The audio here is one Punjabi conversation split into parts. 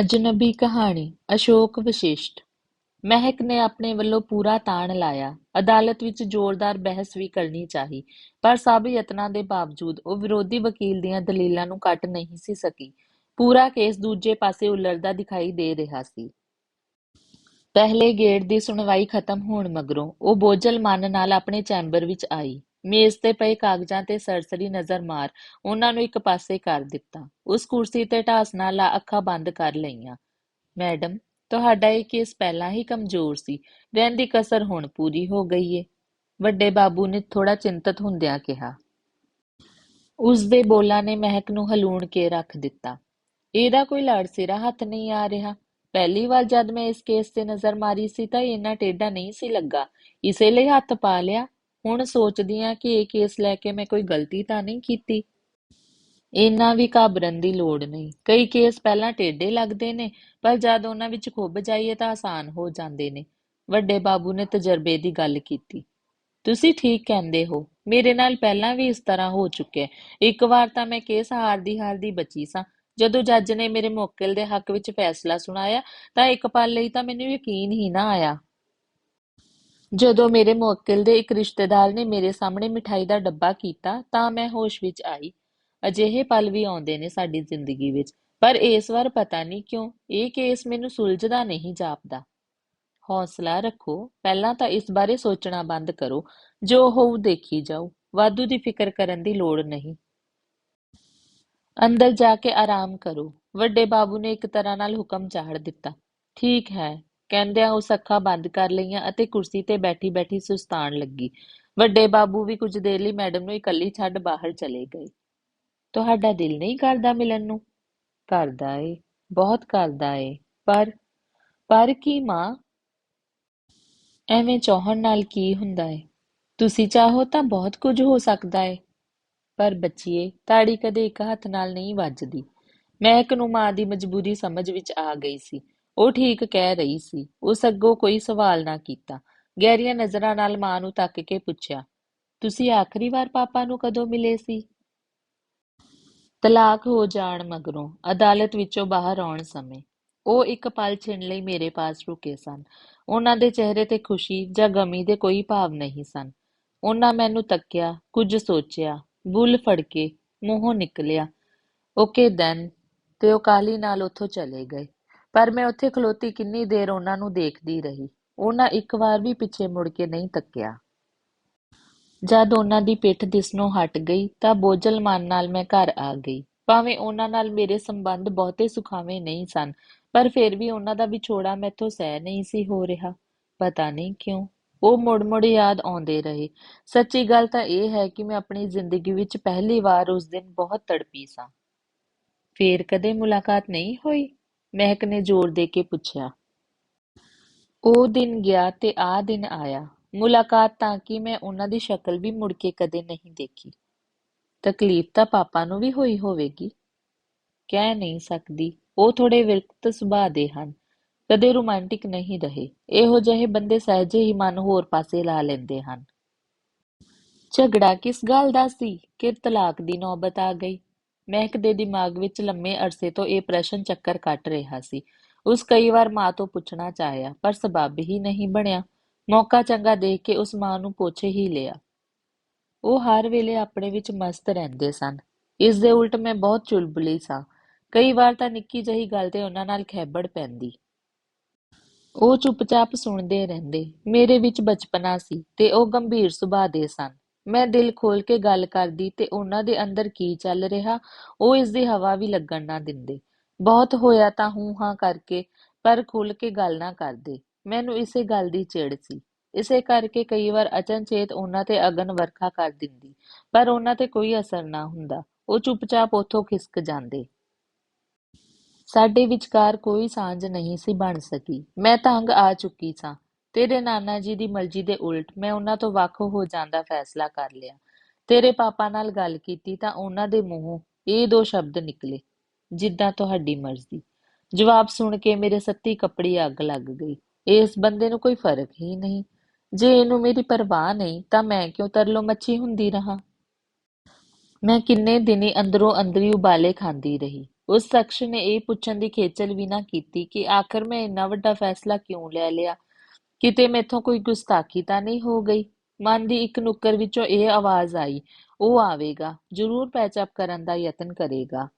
ਅਜਨਬੀ ਕਹਾਣੀ, ਅਸ਼ੋਕ ਵਸ਼ਿਸ਼ਟ। ਮਹਿਕ ਨੇ ਆਪਣੇ ਵੱਲੋਂ ਪੂਰਾ ਤਾਣ ਲਾਇਆ। ਅਦਾਲਤ ਵਿੱਚ ਜ਼ੋਰਦਾਰ ਬਹਿਸ ਵੀ ਕਰਨੀ ਚਾਹੀ, ਪਰ ਸਭ ਯਤਨਾਂ ਦੇ ਬਾਵਜੂਦ ਉਹ ਵਿਰੋਧੀ ਵਕੀਲ ਦੀਆਂ ਦਲੀਲਾਂ ਨੂੰ ਕੱਟ ਨਹੀਂ ਸੀ ਸਕੀ। ਪੂਰਾ ਕੇਸ ਦੂਜੇ ਪਾਸੇ ਉਲਰਦਾ ਦਿਖਾਈ ਦੇ ਰਿਹਾ ਸੀ। ਪਹਿਲੇ ਗੇੜ ਦੀ ਸੁਣਵਾਈ ਖਤਮ ਹੋਣ ਮਗਰੋਂ ਉਹ ਬੋਝਲ ਮਨ ਨਾਲ ਆਪਣੇ ਚੈਂਬਰ ਵਿੱਚ ਆਈ। ਮੇਜ਼ ਤੇ ਪਏ ਕਾਗਜ਼ਾਂ ਤੇ ਸਰਸਰੀ ਨਜ਼ਰ ਮਾਰ, ਉਹਨਾਂ ਨੂੰ ਇੱਕ ਪਾਸੇ ਕਰ ਦਿੱਤਾ। ਉਸ ਕੁਰਸੀ ਤੇ ਢਾਸ ਨਾਲ ਲਾ ਅੱਖਾਂ ਬੰਦ ਕਰ ਲਈਆਂ। ਮੈਡਮ, ਤੁਹਾਡਾ ਇਹ ਕੇਸ ਪਹਿਲਾਂ ਹੀ ਕਮਜ਼ੋਰ ਸੀ। ਰਹਿੰਦੀ ਕਸਰ ਹੁਣ ਪੂਰੀ ਹੋ ਗਈ ਏ। ਵੱਡੇ ਬਾਬੂ ਨੇ ਥੋੜਾ ਚਿੰਤਤ ਹੁੰਦਿਆਂ ਕਿਹਾ। ਉਸ ਦੇ ਬੋਲਾਂ ਨੇ ਮਹਿਕ ਨੂੰ ਹਲੂਣ ਕੇ ਰੱਖ ਦਿੱਤਾ। ਇਹਦਾ ਕੋਈ ਲੜ ਸਿਰਾ ਹੱਥ ਨਹੀਂ ਆ ਰਿਹਾ। ਪਹਿਲੀ ਵਾਰ ਜਦ ਮੈਂ ਇਸ ਕੇਸ ਤੇ ਨਜ਼ਰ ਮਾਰੀ ਸੀ ਤਾਂ ਇਹ ਇੰਨਾ ਟੇਢਾ ਨਹੀਂ ਸੀ ਲੱਗਾ। ਇਸੇ ਲਈ ਹੱਥ ਪਾ ਲਿਆ। ਹੁਣ ਸੋਚਦੀ ਆ ਕਿ ਇਹ ਕੇਸ ਲੈ ਕੇ ਮੈਂ ਕੋਈ ਗਲਤੀ ਤਾਂ ਨਹੀਂ ਕੀਤੀ। ਇੰਨਾ ਵੀ ਘਾਬਰਨ ਦੀ ਲੋੜ ਨਹੀਂ। ਕਈ ਕੇਸ ਪਹਿਲਾਂ ਟੇਢੇ ਲੱਗਦੇ ਨੇ, ਪਰ ਜਦ ਉਹਨਾਂ ਵਿੱਚ ਖੁੱਬ ਜਾਈਏ ਤਾਂ ਆਸਾਨ ਹੋ ਜਾਂਦੇ ਨੇ। ਵੱਡੇ ਬਾਬੂ ਨੇ ਤਜਰਬੇ ਦੀ ਗੱਲ ਕੀਤੀ। ਤੁਸੀਂ ਠੀਕ ਕਹਿੰਦੇ ਹੋ। ਮੇਰੇ ਨਾਲ ਪਹਿਲਾਂ ਵੀ ਇਸ ਤਰ੍ਹਾਂ ਹੋ ਚੁੱਕਿਆ ਇੱਕ ਵਾਰ ਤਾਂ ਮੈਂ ਕੇਸ ਹਾਰਦੀ ਹਾਰਦੀ ਬਚੀ ਸਾਂ। ਜਦੋਂ ਜੱਜ ਨੇ ਮੇਰੇ ਮੁਵੱਕਿਲ ਦੇ ਹੱਕ ਵਿੱਚ ਫੈਸਲਾ ਸੁਣਾਇਆ, ਤਾਂ ਇੱਕ ਪਲ ਲਈ ਤਾਂ ਮੈਨੂੰ ਯਕੀਨ ਹੀ ਨਾ ਆਇਆ। ਜਦੋਂ ਮੇਰੇ ਮੁਵੱਕਿਲ ਦੇ ਇੱਕ ਰਿਸ਼ਤੇਦਾਰ ਨੇ ਮੇਰੇ ਸਾਹਮਣੇ ਮਿਠਾਈ ਦਾ ਡੱਬਾ ਕੀਤਾ, ਤਾਂ ਮੈਂ ਹੋਸ਼ ਵਿੱਚ ਆਈ। ਅਜਿਹੇ ਪਲ ਵੀ ਆਉਂਦੇ ਨੇ ਸਾਡੀ ਜ਼ਿੰਦਗੀ ਵਿੱਚ, ਪਰ ਇਸ ਵਾਰ ਪਤਾ ਨਹੀਂ ਕਿਉਂ ਇਹ ਕੇਸ ਮੈਨੂੰ ਸੁਲਝਦਾ ਨਹੀਂ ਜਾਪਦਾ। ਹੌਸਲਾ ਰੱਖੋ, ਪਹਿਲਾਂ ਤਾਂ ਇਸ ਬਾਰੇ ਸੋਚਣਾ ਬੰਦ ਕਰੋ, ਜੋ ਹੋਊ ਦੇਖੀ ਜਾਓ ਵਾਧੂ ਦੀ ਫਿਕਰ ਕਰਨ ਦੀ ਲੋੜ ਨਹੀਂ। ਅੰਦਰ ਜਾ ਕੇ ਆਰਾਮ ਕਰੋ, ਵੱਡੇ ਬਾਬੂ ਨੇ ਇੱਕ ਤਰ੍ਹਾਂ ਨਾਲ ਹੁਕਮ ਚਾੜ ਦਿੱਤਾ। ਠੀਕ ਹੈ ਕਹਿੰਦਿਆਂ ਉਸ ਅੱਖਾਂ ਬੰਦ ਕਰ ਲਈਆਂ ਅਤੇ ਕੁਰਸੀ ਤੇ ਬੈਠੀ ਬੈਠੀ ਸੁਸਤਾਣ ਲੱਗੀ। ਵੱਡੇ ਬਾਬੂ ਵੀ ਕੁਝ ਦੇਰ ਲਈ ਮੈਡਮ ਨੂੰ ਇਕੱਲੀ ਛੱਡ ਬਾਹਰ ਚਲੇ ਗਏ। ਤੁਹਾਡਾ ਦਿਲ ਨਹੀਂ ਕਰਦਾ ਮਿਲਣ ਨੂੰ? ਕਰਦਾ ਏ, ਬਹੁਤ ਕਰਦਾ ਏ। ਪਰ ਪਰ ਕੀ ਮਾਂ? ਐਵੇਂ ਚਾਹਣ ਨਾਲ ਕੀ ਹੁੰਦਾ ਏ? ਤੁਸੀਂ ਚਾਹੋ ਤਾਂ ਬਹੁਤ ਕੁਝ ਹੋ ਸਕਦਾ ਏ। ਪਰ ਬੱਚੀਏ, ਤਾੜੀ ਕਦੇ ਇੱਕ ਹੱਥ ਨਾਲ ਨਹੀਂ ਵੱਜਦੀ। ਮਹਿਕ ਨੂੰ ਮਾਂ ਦੀ ਮਜਬੂਰੀ ਸਮਝ ਵਿੱਚ ਆ ਗਈ ਸੀ। ਉਹ ਠੀਕ ਕਹਿ ਰਹੀ ਸੀ। ਉਸ ਅੱਗੋਂ ਕੋਈ ਸਵਾਲ ਨਾ ਕੀਤਾ। ਗਹਿਰੀਆਂ ਨਜ਼ਰਾਂ ਨਾਲ ਮਾਂ ਨੂੰ ਤੱਕ ਕੇ ਪੁੱਛਿਆ, ਤੁਸੀਂ ਆਖਰੀ ਵਾਰ ਪਾਪਾ ਨੂੰ ਕਦੋਂ ਮਿਲੇ ਸੀ? ਤਲਾਕ ਹੋ ਜਾਣ ਮਗਰੋਂ ਅਦਾਲਤ ਵਿੱਚੋਂ ਬਾਹਰ ਆਉਣ ਸਮੇਂ ਉਹ ਇੱਕ ਪਲ ਛਿਣ ਲਈ ਮੇਰੇ ਪਾਸ ਰੁਕੇ ਸਨ। ਉਹਨਾਂ ਦੇ ਚਿਹਰੇ ਤੇ ਖੁਸ਼ੀ ਜਾਂ ਗਮੀ ਦੇ ਕੋਈ ਭਾਵ ਨਹੀਂ ਸਨ। ਉਹਨਾਂ ਮੈਨੂੰ ਤੱਕਿਆ, ਕੁਝ ਸੋਚਿਆ, ਬੁੱਲ ਫੜ ਕੇ ਮੂੰਹੋਂ ਨਿਕਲਿਆ। ਓਕੇ ਦੈਨ, ਤੇ ਉਹ ਕਾਲੀ ਨਾਲ ਉੱਥੋਂ ਚਲੇ ਗਏ। ਪਰ ਮੈਂ ਉੱਥੇ ਖਲੋਤੀ ਕਿੰਨੀ ਦੇਰ ਉਹਨਾਂ ਨੂੰ ਦੇਖਦੀ ਰਹੀ। ਉਹਨਾਂ ਇੱਕ ਵਾਰ ਵੀ ਪਿੱਛੇ ਮੁੜ ਕੇ ਨਹੀਂ ਤੱਕਿਆ। ਜਦ ਉਹਨਾਂ ਦੀ ਪਿੱਠ ਦਿਸਣੋਂ ਹਟ ਗਈ ਤਾਂ ਬੋਝਲ ਮਨ ਨਾਲ ਮੈਂ ਘਰ ਆ ਗਈ। ਭਾਵੇਂ ਉਹਨਾਂ ਨਾਲ ਮੇਰੇ ਸੰਬੰਧ ਬਹੁਤੇ ਸੁਖਾਵੇਂ ਨਹੀਂ ਸਨ, ਪਰ ਫਿਰ ਵੀ ਉਹਨਾਂ ਦਾ ਵਿਛੋੜਾ ਮੈਥੋਂ ਸਹਿ ਨਹੀਂ ਸੀ ਹੋ ਰਿਹਾ। ਪਤਾ ਨਹੀਂ ਕਿਉਂ, ਉਹ ਮੁੜ-ਮੁੜ ਯਾਦ ਆਉਂਦੇ ਰਹੇ। ਸੱਚੀ ਗੱਲ ਤਾਂ ਇਹ ਹੈ ਕਿ ਮੈਂ ਆਪਣੀ ਜ਼ਿੰਦਗੀ ਵਿੱਚ ਪਹਿਲੀ ਵਾਰ ਉਸ ਦਿਨ ਬਹੁਤ ਤੜਪੀ ਸਾਂ। ਫੇਰ ਕਦੇ ਮੁਲਾਕਾਤ ਨਹੀਂ ਹੋਈ? ਮਹਿਕ ਨੇ ਜ਼ੋਰ ਦੇ ਕੇ ਪੁੱਛਿਆ, ਉਹ ਦਿਨ ਗਿਆ ਤੇ ਆ ਦਿਨ ਆਇਆ। ਮੁਲਾਕਾਤ ਤਾਂ ਕਿ ਮੈਂ ਉਹਨਾਂ ਦੀ ਸ਼ਕਲ ਵੀ ਮੁੜ ਕੇ ਕਦੇ ਨਹੀਂ ਦੇਖੀ। ਤਕਲੀਫ ਤਾਂ ਪਾਪਾ ਨੂੰ ਵੀ ਹੋਈ ਹੋਵੇਗੀ। ਕਹਿ ਨਹੀਂ ਸਕਦੀ। ਉਹ ਥੋੜੇ ਵਿਰਕਤ ਸੁਭਾਅ ਦੇ ਹਨ। ਕਦੇ ਰੋਮਾਂਟਿਕ ਨਹੀਂ ਰਹੇ। ਇਹੋ ਜਿਹੇ ਬੰਦੇ ਸਹਿਜੇ ਹੀ ਮਨ ਹੋਰ ਪਾਸੇ ਲਾ ਲੈਂਦੇ ਹਨ। ਝਗੜਾ ਕਿਸ ਗੱਲ ਦਾ ਸੀ? ਕਿ ਤਲਾਕ ਦੀ ਨੌਬਤ ਆ ਗਈ। ਮਹਿਕ ਦੇ ਦਿਮਾਗ ਵਿੱਚ ਲੰਮੇ ਅਰਸੇ ਤੋਂ ਇਹ ਪ੍ਰਸ਼ਨ ਚੱਕਰ ਕੱਟ ਰਿਹਾ ਸੀ। ਉਸ ਕਈ ਵਾਰ ਮਾਂ ਤੋਂ ਪੁੱਛਣਾ ਚਾਹਿਆ, ਪਰ ਸਬੱਬ ਹੀ ਨਹੀਂ ਬਣਿਆ। ਮੌਕਾ ਚੰਗਾ ਦੇਖ ਕੇ ਉਸ ਮਾਂ ਨੂੰ ਪੁੱਛ ਹੀ ਲਿਆ। ਉਹ ਹਰ ਵੇਲੇ ਆਪਣੇ ਵਿੱਚ ਮਸਤ ਰਹਿੰਦੇ ਸਨ। ਇਸ ਦੇ ਉਲਟ ਮੈਂ ਬਹੁਤ ਚੁਲਬੁਲੀ ਸਾਂ। ਕਈ ਵਾਰ ਤਾਂ ਨਿੱਕੀ ਜਹੀ ਗੱਲ ਤੇ ਉਹਨਾਂ ਨਾਲ ਖੈਬੜ ਪੈਂਦੀ। ਉਹ ਚੁੱਪਚਾਪ ਸੁਣਦੇ ਰਹਿੰਦੇ। ਮੇਰੇ ਵਿੱਚ ਬਚਪਨਾ ਸੀ ਤੇ ਉਹ ਗੰਭੀਰ ਸੁਭਾਅ ਦੇ ਸਨ। ਮੈਂ ਦਿਲ ਖੋਲ ਕੇ ਗੱਲ ਕਰਦੀ ਤੇ ਉਹਨਾਂ ਦੇ ਅੰਦਰ ਕੀ ਚੱਲ ਰਿਹਾ, ਉਹ ਇਸ ਦੀ ਹਵਾ ਵੀ ਲੱਗਣ ਨਾ ਦਿੰਦੇ। ਬਹੁਤ ਹੋਇਆ ਤਾਂ ਹੂੰ ਹਾਂ ਕਰਕੇ, ਪਰ ਖੁੱਲ ਕੇ ਗੱਲ ਨਾ ਕਰਦੇ। ਮੈਨੂੰ ਇਸੇ ਗੱਲ ਦੀ ਚਿੜ ਸੀ। ਇਸੇ ਕਰਕੇ ਕਈ ਵਾਰ ਅਚਨਚੇਤ ਉਹਨਾਂ ਤੇ ਅਗਨ ਵਰਖਾ ਕਰ ਦਿੰਦੀ, ਪਰ ਉਹਨਾਂ ਤੇ ਕੋਈ ਅਸਰ ਨਾ ਹੁੰਦਾ। ਉਹ ਚੁੱਪਚਾਪ ਉੱਥੋਂ ਖਿਸਕ ਜਾਂਦੇ। ਸਾਡੇ ਵਿਚਕਾਰ ਕੋਈ ਸਾਂਝ ਨਹੀਂ ਸੀ ਬਣ ਸਕੀ। ਮੈਂ ਤੰਗ ਆ ਚੁੱਕੀ ਸਾਂ। ਤੇਰੇ ਨਾਨਾ ਜੀ ਦੀ ਮਰਜ਼ੀ ਦੇ ਉਲਟ ਮੈਂ ਉਹਨਾਂ ਤੋਂ ਵੱਖ ਹੋ ਜਾਣ ਦਾ ਫੈਸਲਾ ਕਰ ਲਿਆ। ਤੇਰੇ ਪਾਪਾ ਨਾਲ ਗੱਲ ਕੀਤੀ ਤਾਂ ਉਹਨਾਂ ਦੇ ਮੂੰਹੋਂ ਇਹ ਦੋ ਸ਼ਬਦ ਨਿਕਲੇ, ਜਿੱਦਾਂ ਤੁਹਾਡੀ ਮਰਜ਼ੀ। ਜਵਾਬ ਸੁਣ ਕੇ ਮੇਰੇ ਸੱਤੀ ਕੱਪੜੀ ਅੱਗ ਲੱਗ ਗਈ। ਇਸ ਬੰਦੇ ਨੂੰ ਕੋਈ ਫ਼ਰਕ ਹੀ ਨਹੀਂ। ਜੇ ਇਹਨੂੰ ਮੇਰੀ ਪਰਵਾਹ ਨਹੀਂ ਤਾਂ ਮੈਂ ਕਿਉਂ ਤਰਲੋ ਮੱਛੀ ਹੁੰਦੀ ਰਹਾ? ਮੈਂ ਕਿੰਨੇ ਦਿਨੀ ਅੰਦਰੋਂ ਅੰਦਰੀ ਉਬਾਲੇ ਖਾਂਦੀ ਰਹੀ। ਉਸ ਸ਼ਖਸ ਨੇ ਇਹ ਪੁੱਛਣ ਦੀ ਖੇਚਲ ਵੀ ਨਾ ਕੀਤੀ ਕਿ ਆਖਰ ਮੈਂ ਇੰਨਾ ਵੱਡਾ ਫੈਸਲਾ ਕਿਉਂ ਲੈ ਲਿਆ? ਕਿਤੇ ਮੈਥੋਂ ਕੋਈ ਗੁਸਤਾਖੀ ਤਾਂ ਨਹੀਂ ਹੋ ਗਈ? ਮਨ ਦੀ ਇੱਕ ਨੁੱਕਰ ਵਿੱਚੋਂ ਇਹ ਆਵਾਜ਼ ਆਈ, ਉਹ ਆਵੇਗਾ, ਜ਼ਰੂਰ ਪੈਚਅਪ ਕਰਨ ਦਾ ਯਤਨ ਕਰੇਗਾ।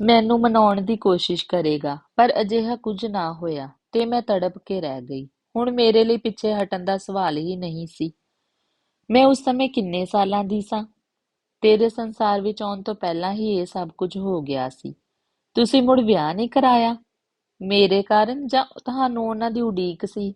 ਮੈਨੂੰ ਮਨਾਉਣ ਦੀ ਕੋਸ਼ਿਸ਼ ਕਰੇਗਾ, ਪਰ ਅਜਿਹਾ ਕੁਝ ਨਾ ਹੋਇਆ ਤੇ ਮੈਂ ਤੜਪ ਕੇ ਰਹਿ ਗਈ। ਹੁਣ ਮੇਰੇ ਲਈ ਪਿੱਛੇ ਹਟਣ ਦਾ ਸਵਾਲ ਹੀ ਨਹੀਂ ਸੀ। ਮੈਂ ਉਸ ਸਮੇਂ ਕਿੰਨੇ ਸਾਲਾਂ ਦੀ ਸਾਂ? ਤੇਰੇ ਸੰਸਾਰ ਵਿੱਚ ਆਉਣ ਤੋਂ ਪਹਿਲਾਂ ਹੀ ਇਹ ਸਭ ਕੁਝ ਹੋ ਗਿਆ ਸੀ। ਤੁਸੀਂ ਮੁੜ ਵਿਆਹ ਨਹੀਂ ਕਰਾਇਆ? ਮੇਰੇ ਕਾਰਨ ਜਾਂ ਤੁਹਾਨੂੰ ਉਹਨਾਂ ਦੀ ਉਡੀਕ ਸੀ?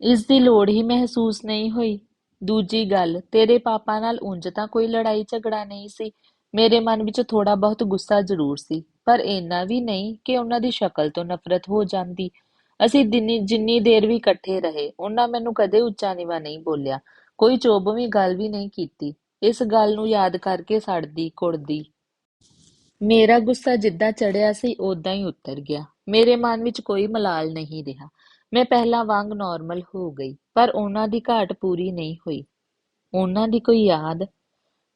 ਇਸ ਦੀ ਲੋੜ ਹੀ ਮਹਿਸੂਸ ਨਹੀਂ ਹੋਈ। ਦੂਜੀ ਗੱਲ, ਤੇਰੇ ਪਾਪਾ ਨਾਲ ਉਂਝ ਤਾਂ ਕੋਈ ਲੜਾਈ ਝਗੜਾ ਨਹੀਂ ਸੀ। ਮੇਰੇ ਮਨ ਵਿੱਚ ਥੋੜਾ ਬਹੁਤ ਗੁੱਸਾ ਜ਼ਰੂਰ ਸੀ, ਪਰ ਇੰਨਾ ਵੀ ਨਹੀਂ ਕਿ ਉਹਨਾਂ ਦੀ ਸ਼ਕਲ ਤੋਂ ਨਫ਼ਰਤ ਹੋ ਜਾਂਦੀ। ਅਸੀਂ ਦਿਨੀ, ਜਿੰਨੀ ਦੇਰ ਵੀ ਇਕੱਠੇ ਰਹੇ, ਉਹਨਾਂ ਮੈਨੂੰ ਕਦੇ ਉੱਚਾ ਨੀਵਾਂ ਨਹੀਂ ਬੋਲਿਆ। ਕੋਈ ਚੋਬਵੀਂ ਗੱਲ ਵੀ ਨਹੀਂ ਕੀਤੀ। ਇਸ ਗੱਲ ਨੂੰ ਯਾਦ ਕਰਕੇ ਸੜਦੀ, ਕੁੜਦੀ। ਮੇਰਾ ਗੁੱਸਾ ਜਿੱਦਾਂ ਚੜਿਆ ਸੀ ਉਦਾਂ ਹੀ ਉਤਰ ਗਿਆ। ਮੇਰੇ ਮਨ ਵਿੱਚ ਕੋਈ ਮਲਾਲ ਨਹੀਂ ਰਿਹਾ। ਮੈਂ ਪਹਿਲਾਂ ਵਾਂਗ ਨਾਰਮਲ ਹੋ ਗਈ, ਪਰ ਉਹਨਾਂ ਦੀ ਘਾਟ ਪੂਰੀ ਨਹੀਂ ਹੋਈ। ਉਹਨਾਂ ਦੀ ਕੋਈ ਯਾਦ?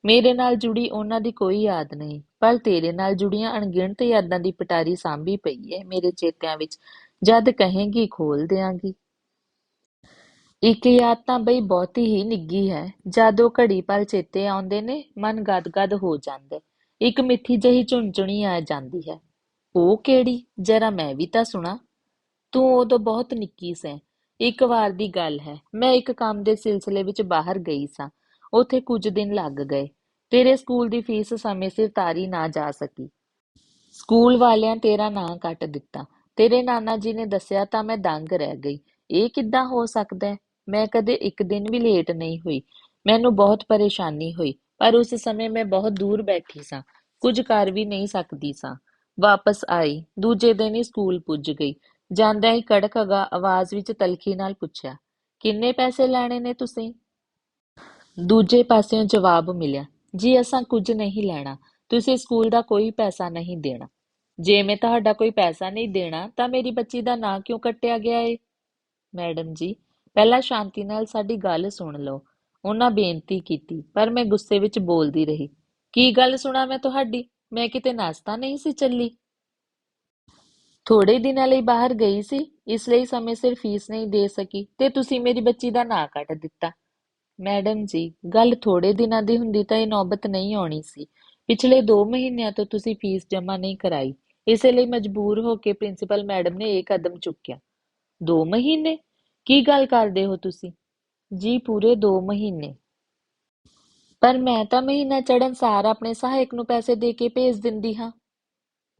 ਮੇਰੇ ਨਾਲ ਜੁੜੀ ਉਹਨਾਂ ਦੀ ਕੋਈ ਯਾਦ ਨਹੀਂ, ਪਰ ਤੇਰੇ ਨਾਲ ਜੁੜੀਆਂ ਅਣਗਿਣਤ ਯਾਦਾਂ ਦੀ ਪਟਾਰੀ ਸਾਂਭੀ ਪਈ ਹੈ ਮੇਰੇ ਚੇਤਿਆਂ ਵਿੱਚ। ਜਦ ਕਹੇਂਗੀ, ਖੋਲ ਦਿਆਂਗੀ। ਇੱਕ ਯਾਦ ਤਾਂ ਬਈ ਬਹੁਤੀ ਹੀ ਨਿੱਗੀ ਹੈ। ਜਦ ਉਹ ਘੜੀ ਪਰ ਚੇਤੇ ਆਉਂਦੇ ਨੇ, ਮਨ ਗਦਗਦ ਹੋ ਜਾਂਦਾ ਇੱਕ ਮਿੱਠੀ ਜਿਹੀ ਚੁਣਚੁਣੀ ਆ ਜਾਂਦੀ ਹੈ। ਉਹ ਕਿਹੜੀ? ਜਰਾ ਮੈਂ ਵੀ ਤਾਂ ਸੁਣਾ। ਤੂੰ ਉਦੋਂ ਬਹੁਤ ਨਿੱਕੀ ਸੈਂ। ਇੱਕ ਵਾਰ ਦੀ ਗੱਲ ਹੈ। ਮੈਂ ਇੱਕ ਕੰਮ ਦੇ ਸਿਲਸਿਲੇ ਵਿੱਚ ਬਾਹਰ ਗਈ ਸਾਂ। ਉੱਥੇ ਕੁਝ ਦਿਨ ਲੱਗ ਗਏ। ਤੇਰੇ ਸਕੂਲ ਦੀ ਫੀਸ ਸਮੇਂ ਸਿਰ ਤਾਰੀ ਨਾ ਜਾ ਸਕੀ। ਸਕੂਲ ਵਾਲਿਆਂ ਤੇਰਾ ਨਾਂ ਕੱਟ ਦਿੱਤਾ। ਤੇਰੇ ਨਾਨਾ ਜੀ ਨੇ ਦੱਸਿਆ ਤਾਂ ਮੈਂ ਦੰਗ ਰਹਿ ਗਈ। ਇਹ ਕਿੱਦਾਂ ਹੋ ਸਕਦਾ ਮੈਂ ਕਦੇ ਇੱਕ ਦਿਨ ਵੀ ਲੇਟ ਨਹੀਂ ਹੋਈ। ਮੈਨੂੰ ਬਹੁਤ ਪਰੇਸ਼ਾਨੀ ਹੋਈ। ਪਰ ਉਸ ਸਮੇਂ ਮੈਂ ਬਹੁਤ ਦੂਰ ਬੈਠੀ ਸਾਂ। ਕੁਝ ਕਰ ਵੀ ਨਹੀਂ ਸਕਦੀ ਸਾਂ। ਵਾਪਸ ਆਈ। ਦੂਜੇ ਦਿਨ ਹੀ ਸਕੂਲ ਪੁੱਜ ਗਈ। ਜਾਂਦਿਆਂ ਹੀ ਕੜਕ ਆਵਾਜ਼ ਵਿੱਚ ਤਲਖੀ ਨਾਲ ਪੁੱਛਿਆ, ਕਿੰਨੇ ਪੈਸੇ ਲੈਣੇ ਨੇ ਤੁਸੀਂ? ਦੂਜੇ ਪਾਸਿਓਂ ਜਵਾਬ ਮਿਲਿਆ, ਜੀ, ਅਸਾਂ ਕੁਝ ਨਹੀਂ ਲੈਣਾ। ਤੁਸੀਂ ਸਕੂਲ ਦਾ ਕੋਈ ਪੈਸਾ ਨਹੀਂ ਦੇਣਾ। ਜੇ ਮੈਂ ਤੁਹਾਡਾ ਕੋਈ ਪੈਸਾ ਨਹੀਂ ਦੇਣਾ, ਤਾਂ ਮੇਰੀ ਬੱਚੀ ਦਾ ਨਾਂ ਕਿਉਂ ਕੱਟਿਆ ਗਿਆ ਏ? ਮੈਡਮ ਜੀ, ਪਹਿਲਾਂ ਸ਼ਾਂਤੀ ਨਾਲ ਸਾਡੀ ਗੱਲ ਸੁਣ ਲਓ। ਉਹਨਾਂ ਬੇਨਤੀ ਕੀਤੀ, ਪਰ ਮੈਂ ਗੁੱਸੇ ਵਿੱਚ ਬੋਲਦੀ ਰਹੀ। ਕੀ ਗੱਲ ਸੁਣਾ ਮੈਂ ਤੁਹਾਡੀ? ਮੈਂ ਕਿਤੇ ਨਾਸਤਾ ਨਹੀਂ ਸੀ ਚੱਲੀ। ਥੋੜੇ ਦਿਨਾਂ ਲਈ ਬਾਹਰ ਗਈ ਸੀ, ਇਸ ਲਈ ਸਮੇਂ ਸਿਰ ਫੀਸ ਨਹੀਂ ਦੇ ਸਕੀ ਤੇ ਤੁਸੀਂ ਮੇਰੀ ਬੱਚੀ ਦਾ ਨਾਂ ਕੱਟ ਦਿੱਤਾ। ਮੈਡਮ ਜੀ, ਗੱਲ ਥੋੜੇ ਦਿਨਾਂ ਦੀ ਹੁੰਦੀ ਤਾਂ ਇਹ ਨੌਬਤ ਨਹੀਂ ਆਉਣੀ ਸੀ। ਪਿਛਲੇ 2 ਮਹੀਨਿਆਂ ਤੋਂ ਤੁਸੀਂ ਫੀਸ ਜਮ੍ਹਾਂ ਨਹੀਂ ਕਰਾਈ। ਇਸੇ ਲਈ ਮਜਬੂਰ ਹੋ ਕੇ ਪ੍ਰਿੰਸੀਪਲ ਮੈਡਮ ਨੇ ਇਹ ਕਦਮ ਚੁੱਕਿਆ। 2 ਮਹੀਨੇ? ਕੀ ਗੱਲ ਕਰਦੇ ਹੋ ਤੁਸੀਂ? ਜੀ ਪੂਰੇ ਦੋ ਮਹੀਨੇ। ਪਰ ਮੈਂ ਤਾਂ ਮਹੀਨਾ ਚੜਨ ਸਾਰ ਆਪਣੇ ਸਹਾਇਕ ਨੂੰ ਪੈਸੇ ਦੇ ਕੇ ਭੇਜ ਦਿੰਦੀ ਹਾਂ।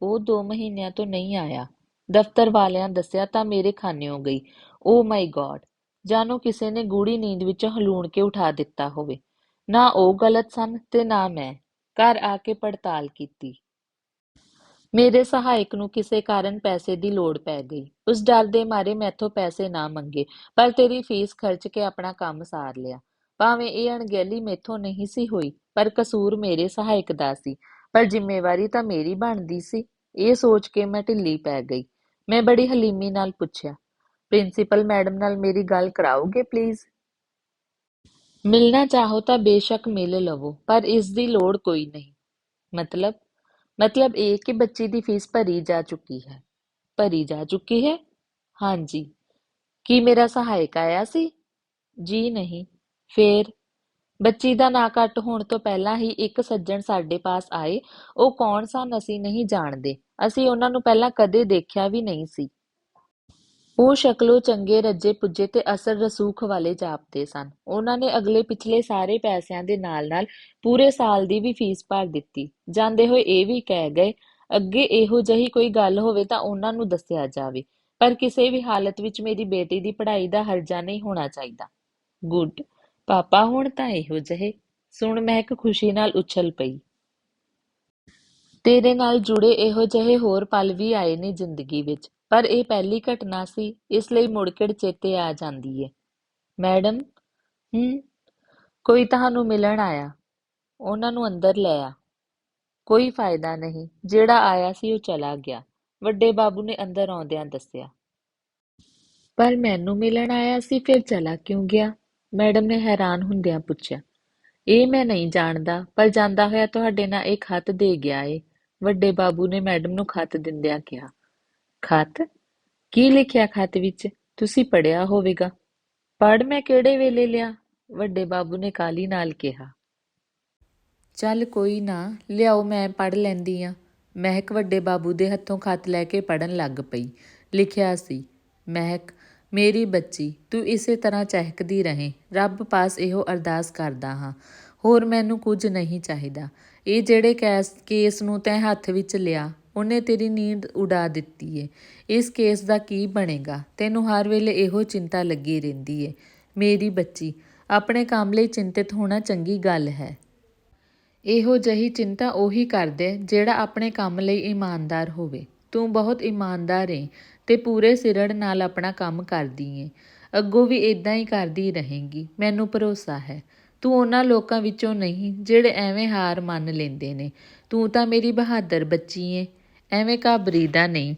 ਉਹ ਦੋ ਮਹੀਨਿਆਂ ਤੋਂ ਨਹੀਂ ਆਇਆ। ਦਫ਼ਤਰ ਵਾਲਿਆਂ ਦੱਸਿਆ ਤਾਂ ਮੇਰੇ ਖਾਨਿਓ ਗਈ। ਓ ਮਾਈ ਗॉड ਜਾਨੋ ਕਿਸੇ ਨੇ ਗੂੜੀ ਨੀਂਦ ਵਿੱਚੋਂ ਹਲੂਣ ਕੇ ਉਠਾ ਦਿੱਤਾ ਹੋਵੇ। ਨਾ ਉਹ ਗਲਤ ਸਨ ਤੇ ਨਾ ਮੈਂ। ਘਰ ਆ ਕੇ ਪੜਤਾਲ ਕੀਤੀ। ਮੇਰੇ ਸਹਾਇਕ ਨੂੰ ਕਿਸੇ ਕਾਰਨ ਪੈਸੇ ਦੀ ਲੋੜ ਪੈ ਗਈ। ਉਸ ਡਰ ਦੇ ਮਾਰੇ ਮੈਥੋਂ ਪੈਸੇ ਨਾ ਮੰਗੇ, ਪਰ ਤੇਰੀ ਫੀਸ ਖਰਚ ਕੇ ਆਪਣਾ ਕੰਮ ਸਾਰ ਲਿਆ। ਭਾਵੇਂ ਇਹ ਅਣਗਹਿਲੀ ਮੈਥੋਂ ਨਹੀਂ ਸੀ ਹੋਈ, ਪਰ ਕਸੂਰ ਮੇਰੇ ਸਹਾਇਕ ਦਾ ਸੀ। ਪਰ ਜ਼ਿੰਮੇਵਾਰੀ ਤਾਂ ਮੇਰੀ ਬਣਦੀ ਸੀ। ਇਹ ਸੋਚ ਕੇ ਮੈਂ ਢਿੱਲੀ ਪੈ ਗਈ। ਮੈਂ ਬੜੀ ਹਲੀਮੀ ਨਾਲ ਪੁੱਛਿਆ, ਪ੍ਰਿੰਸੀਪਲ, ਮੈਡਮ ਨਾਲ ਮੇਰੀ ਗੱਲ ਕਰਾਓਗੇ ਪਲੀਜ਼? ਮਿਲਣਾ ਚਾਹੋ ਤਾਂ ਬੇਸ਼ੱਕ ਮਿਲ ਲਵੋ, ਪਰ ਇਸ ਦੀ ਲੋੜ ਕੋਈ ਨਹੀਂ। ਮਤਲਬ ਮਤਲਬ ਇਹ ਕਿ ਬੱਚੀ ਦੀ ਫੀਸ ਭਰੀ ਜਾ ਚੁੱਕੀ ਹੈ। ਭਰੀ ਜਾ ਚੁੱਕੀ ਹੈ। ਹਾਂਜੀ। ਕੀ ਮੇਰਾ ਸਹਾਇਕ ਆਇਆ ਸੀ? ਜੀ ਨਹੀਂ। ਫੇਰ ਬੱਚੀ ਦਾ ਨਾਂ ਕੱਟ ਹੋਣ ਤੋਂ ਪਹਿਲਾਂ ਹੀ ਇੱਕ ਸੱਜਣ ਸਾਡੇ ਪਾਸ ਆਏ। ਉਹ ਕੌਣ ਸਨ ਅਸੀਂ ਨਹੀਂ ਜਾਣਦੇ। ਅਸੀਂ ਉਹਨਾਂ ਨੂੰ ਪਹਿਲਾਂ ਕਦੇ ਦੇਖਿਆ ਵੀ ਨਹੀਂ ਸੀ। ਉਹ ਸ਼ਕਲੋਂ ਚੰਗੇ ਰੱਜੇ ਪੁੱਜੇ ਤੇ ਅਸਲ ਰਸੂਖ ਵਾਲੇ ਜਾਪਦੇ ਸਨ। ਉਹਨਾਂ ਨੇ ਅਗਲੇ ਪਿਛਲੇ ਸਾਰੇ ਪੈਸਿਆਂ ਦੇ ਨਾਲ-ਨਾਲ ਪੂਰੇ ਸਾਲ ਦੀ ਵੀ ਫੀਸ ਭਰ ਦਿੱਤੀ। ਜਾਂਦੇ ਹੋਏ ਇਹ ਵੀ ਕਹਿ ਗਏ, ਅੱਗੇ ਇਹੋ ਜਿਹੀ ਕੋਈ ਗੱਲ ਹੋਵੇ ਤਾਂ ਉਹਨਾਂ ਨੂੰ ਦੱਸਿਆ ਜਾਵੇ, ਪਰ ਕਿਸੇ ਵੀ ਹਾਲਤ ਵਿੱਚ ਮੇਰੀ ਬੇਟੀ ਦੀ ਪੜ੍ਹਾਈ ਦਾ ਹਰਜਾ ਨਹੀਂ ਹੋਣਾ ਚਾਹੀਦਾ। ਗੁੱਡ, ਪਾਪਾ ਹੋਣ ਤਾਂ ਇਹੋ ਜਿਹੇ, ਸੁਣ ਮਹਿਕ ਖੁਸ਼ੀ ਨਾਲ ਉਛਲ ਪਈ। ਤੇਰੇ ਨਾਲ ਜੁੜੇ ਇਹੋ ਜਿਹੇ ਹੋਰ ਪਲ ਵੀ ਆਏ ਨੇ ਜ਼ਿੰਦਗੀ ਵਿੱਚ। ਪਰ ਇਹ ਪਹਿਲੀ ਘਟਨਾ ਸੀ, ਇਸ ਲਈ ਮੁੜਕਿੜ ਚੇਤੇ ਆ ਜਾਂਦੀ ਏ। ਮੈਡਮ, ਹੂੰ, ਕੋਈ ਤੁਹਾਨੂੰ ਮਿਲਣ ਆਇਆ? ਉਹਨਾਂ ਨੂੰ ਅੰਦਰ ਲੈ ਆ। ਕੋਈ ਫਾਇਦਾ ਨਹੀਂ, ਜਿਹੜਾ ਆਇਆ ਸੀ ਉਹ ਚਲਾ ਗਿਆ। ਵੱਡੇ ਬਾਬੂ ਨੇ ਅੰਦਰ ਆਉਂਦਿਆਂ ਦੱਸਿਆ। ਪਰ ਮੈਨੂੰ ਮਿਲਣ ਆਇਆ ਸੀ, ਫਿਰ ਚਲਾ ਕਿਉਂ ਗਿਆ? ਮੈਡਮ ਨੇ ਹੈਰਾਨ ਹੁੰਦਿਆਂ ਪੁੱਛਿਆ। ਇਹ ਮੈਂ ਨਹੀਂ ਜਾਣਦਾ, ਪਰ ਜਾਂਦਾ ਹੋਇਆ ਤੁਹਾਡੇ ਨਾਲ ਇੱਕ ਖਤ ਦੇ ਗਿਆ ਏ। ਵੱਡੇ ਬਾਬੂ ਨੇ ਮੈਡਮ ਨੂੰ ਖਤ ਦਿੰਦਿਆਂ ਕਿਹਾ। ਖਤ? ਕੀ ਲਿਖਿਆ ਖਤ ਵਿੱਚ? ਤੁਸੀਂ ਪੜ੍ਹਿਆ ਹੋਵੇਗਾ। ਪੜ੍ਹ ਮੈਂ ਕਿਹੜੇ ਵੇਲੇ ਲਿਆ? ਵੱਡੇ ਬਾਬੂ ਨੇ ਕਾਹਲੀ ਨਾਲ ਕਿਹਾ। ਚੱਲ ਕੋਈ ਨਾ, ਲਿਆਓ ਮੈਂ ਪੜ੍ਹ ਲੈਂਦੀ ਆ। ਮਹਿਕ ਵੱਡੇ ਬਾਬੂ ਦੇ ਹੱਥੋਂ ਖਤ ਲੈ ਕੇ ਪੜ੍ਹਨ ਲੱਗ ਪਈ। ਲਿਖਿਆ ਸੀ, ਮਹਿਕ, ਮੇਰੀ ਬੱਚੀ, ਤੂੰ ਇਸੇ ਤਰ੍ਹਾਂ ਚਹਿਕਦੀ ਰਹੇ। ਰੱਬ ਪਾਸ ਇਹੋ ਅਰਦਾਸ ਕਰਦਾ ਹਾਂ। ਹੋਰ ਮੈਨੂੰ ਕੁਝ ਨਹੀਂ ਚਾਹੀਦਾ। ਇਹ ਜਿਹੜੇ ਕੇਸ ਕੇਸ ਨੂੰ ਤੈਂ ਹੱਥ ਵਿੱਚ ਲਿਆ ਉਹਨੇ ਤੇਰੀ ਨੀਂਦ ਉਡਾ ਦਿੱਤੀ ਏ। ਇਸ ਕੇਸ ਦਾ ਕੀ ਬਣੇਗਾ? ਤੈਨੂੰ ਹਰ ਵੇਲੇ ਇਹੋ ਚਿੰਤਾ ਲੱਗੀ ਰਹਿੰਦੀ ਏ। ਮੇਰੀ ਬੱਚੀ, ਆਪਣੇ ਕੰਮ ਲਈ ਚਿੰਤਿਤ ਹੋਣਾ ਚੰਗੀ ਗੱਲ ਹੈ। ਇਹੋ ਜਹੀ ਚਿੰਤਾ ਉਹੀ ਕਰਦੇ ਜਿਹੜਾ ਆਪਣੇ ਕੰਮ ਲਈ ਇਮਾਨਦਾਰ ਹੋਵੇ। ਤੂੰ ਬਹੁਤ ਇਮਾਨਦਾਰ ਏ ਤੇ ਪੂਰੇ ਸਿਰੜ ਨਾਲ ਆਪਣਾ ਕੰਮ ਕਰਦੀ ਏ। ਅੱਗੋਂ ਵੀ ਇਦਾਂ ਹੀ ਕਰਦੀ ਰਹੇਂਗੀ। ਮੈਨੂੰ ਭਰੋਸਾ ਹੈ। ਤੂੰ ਉਹਨਾਂ ਲੋਕਾਂ ਵਿੱਚੋਂ ਨਹੀਂ ਜਿਹੜੇ ਐਵੇਂ ਹਾਰ ਮੰਨ ਲੈਂਦੇ ਨੇ। ਤੂੰ ਤਾਂ ਮੇਰੀ ਬਹਾਦਰ ਬੱਚੀ ਏ। ਐਵੇਂ ਘਾਬਰੀਦਾ ਨਹੀਂ।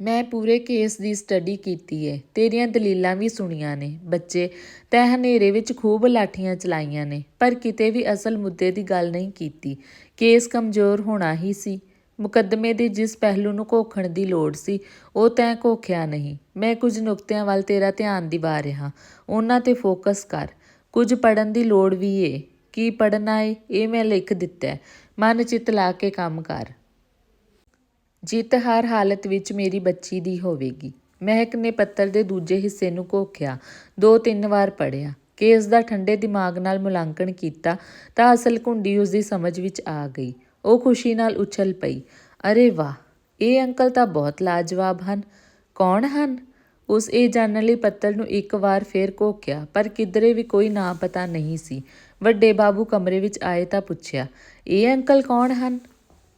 ਮੈਂ ਪੂਰੇ ਕੇਸ ਦੀ ਸਟੱਡੀ ਕੀਤੀ ਏ। ਤੇਰੀਆਂ ਦਲੀਲਾਂ ਵੀ ਸੁਣੀਆਂ ਨੇ। ਬੱਚੇ ਤੈਂ ਹਨੇਰੇ ਵਿੱਚ ਖੂਬ ਲਾਠੀਆਂ ਚਲਾਈਆਂ ਨੇ। ਪਰ ਕਿਤੇ ਵੀ ਅਸਲ ਮੁੱਦੇ ਦੀ ਗੱਲ ਨਹੀਂ ਕੀਤੀ। ਕੇਸ ਕਮਜ਼ੋਰ ਹੋਣਾ ਹੀ ਸੀ। ਮੁਕੱਦਮੇ ਦੇ ਜਿਸ ਪਹਿਲੂ ਨੂੰ ਕੋਖਣ ਦੀ ਲੋੜ ਸੀ, ਉਹ ਤੈਂ ਕੋਖਿਆ ਨਹੀਂ। ਮੈਂ ਕੁਝ ਨੁਕਤਿਆਂ ਵੱਲ ਤੇਰਾ ਧਿਆਨ ਦਿਵਾ ਰਿਹਾ। ਉਹਨਾਂ ਤੇ ਫੋਕਸ ਕਰ। ਕੁਝ ਪੜਨ ਦੀ ਲੋੜ ਵੀ ਏ। ਕੀ ਪੜਨਾ ਏ? ਇਹ ਮੈਂ ਲਿਖ ਦਿੱਤਾ। ਮਨ ਚਿੱਤ ਲਾ ਕੇ ਕੰਮ ਕਰ। ਜਿੱਤ ਹਰ ਹਾਲਤ ਵਿੱਚ ਮੇਰੀ ਬੱਚੀ ਦੀ ਹੋਵੇਗੀ। ਮਹਿਕ ਨੇ ਪੱਤਰ ਦੇ ਦੂਜੇ ਹਿੱਸੇ ਨੂੰ ਘੋਖਿਆ। ਦੋ ਤਿੰਨ ਵਾਰ ਪੜਿਆ ਕੇਸ ਦਾ ਠੰਡੇ ਦਿਮਾਗ ਨਾਲ ਮੁਲਾਂਕਣ ਕੀਤਾ ਤਾਂ ਅਸਲ ਕੁੰਡੀ ਉਸ ਦੀ ਸਮਝ ਵਿੱਚ ਆ ਗਈ। ਉਹ ਖੁਸ਼ੀ ਨਾਲ ਉਛਲ ਪਈ। ਅਰੇ ਵਾਹ! ਇਹ ਅੰਕਲ ਤਾਂ ਬਹੁਤ ਲਾਜਵਾਬ ਹਨ। ਕੌਣ ਹਨ? ਉਸ ਇਹ ਜਾਣਨ ਲਈ ਪੱਤਰ ਨੂੰ ਇੱਕ ਵਾਰ ਫੇਰ ਘੋਕਿਆ ਪਰ ਕਿਧਰੇ ਵੀ ਕੋਈ ਨਾਂ ਪਤਾ ਨਹੀਂ ਸੀ। ਵੱਡੇ ਬਾਬੂ ਕਮਰੇ ਵਿੱਚ ਆਏ ਤਾਂ ਪੁੱਛਿਆ, ਇਹ ਅੰਕਲ ਕੌਣ ਹਨ?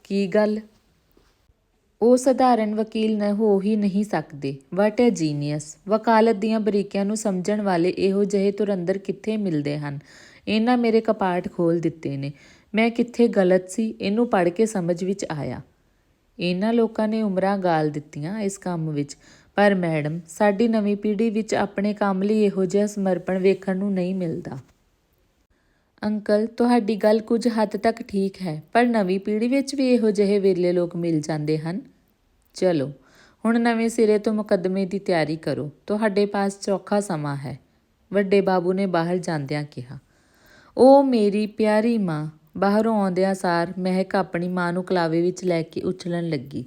ਕੀ ਗੱਲ? ਉਹ ਸਧਾਰਨ ਵਕੀਲ ਨ ਹੋ ਹੀ ਨਹੀਂ ਸਕਦੇ। ਵਾਟ ਅ ਜੀਨੀਅਸ ਵਕਾਲਤ ਦੀਆਂ ਬਰੀਕੀਆਂ ਨੂੰ ਸਮਝਣ ਵਾਲੇ ਇਹੋ ਜਿਹੇ ਤੁਰੰਦਰ ਕਿੱਥੇ ਮਿਲਦੇ ਹਨ? ਇਹਨਾਂ ਮੇਰੇ ਕਪਾਟ ਖੋਲ ਦਿੱਤੇ ਨੇ। ਮੈਂ ਕਿੱਥੇ ਗਲਤ ਸੀ? ਇਹਨੂੰ ਪੜ੍ਹ ਕੇ ਸਮਝ ਵਿੱਚ ਆਇਆ। ਇਹਨਾਂ ਲੋਕਾਂ ਨੇ ਉਮਰਾਂ ਗਾਲ ਦਿੱਤੀਆਂ ਇਸ ਕੰਮ ਵਿੱਚ। ਪਰ ਮੈਡਮ, ਸਾਡੀ ਨਵੀਂ ਪੀੜ੍ਹੀ ਵਿੱਚ ਆਪਣੇ ਕੰਮ ਲਈ ਇਹੋ ਜਿਹਾ ਸਮਰਪਣ ਵੇਖਣ ਨੂੰ ਨਹੀਂ ਮਿਲਦਾ। ਅੰਕਲ, ਤੁਹਾਡੀ ਗੱਲ ਕੁਝ ਹੱਦ ਤੱਕ ਠੀਕ ਹੈ, ਪਰ ਨਵੀਂ ਪੀੜ੍ਹੀ ਵਿੱਚ ਵੀ ਇਹੋ ਜਿਹੇ ਵੇਲੇ ਲੋਕ ਮਿਲ ਜਾਂਦੇ ਹਨ। ਚਲੋ, ਹੁਣ ਨਵੇਂ ਸਿਰੇ ਤੋਂ ਮੁਕੱਦਮੇ ਦੀ ਤਿਆਰੀ ਕਰੋ। ਤੁਹਾਡੇ ਪਾਸ ਚੌਖਾ ਸਮਾਂ ਹੈ। ਵੱਡੇ ਬਾਬੂ ਨੇ ਬਾਹਰ ਜਾਂਦਿਆਂ ਕਿਹਾ ਉਹ ਮੇਰੀ ਪਿਆਰੀ ਮਾਂ, ਬਾਹਰੋਂ ਆਉਂਦਿਆਂ ਸਾਰ ਮਹਿਕ ਆਪਣੀ ਮਾਂ ਨੂੰ ਕਲਾਵੇ ਵਿੱਚ ਲੈ ਕੇ ਉਛਲਣ ਲੱਗੀ।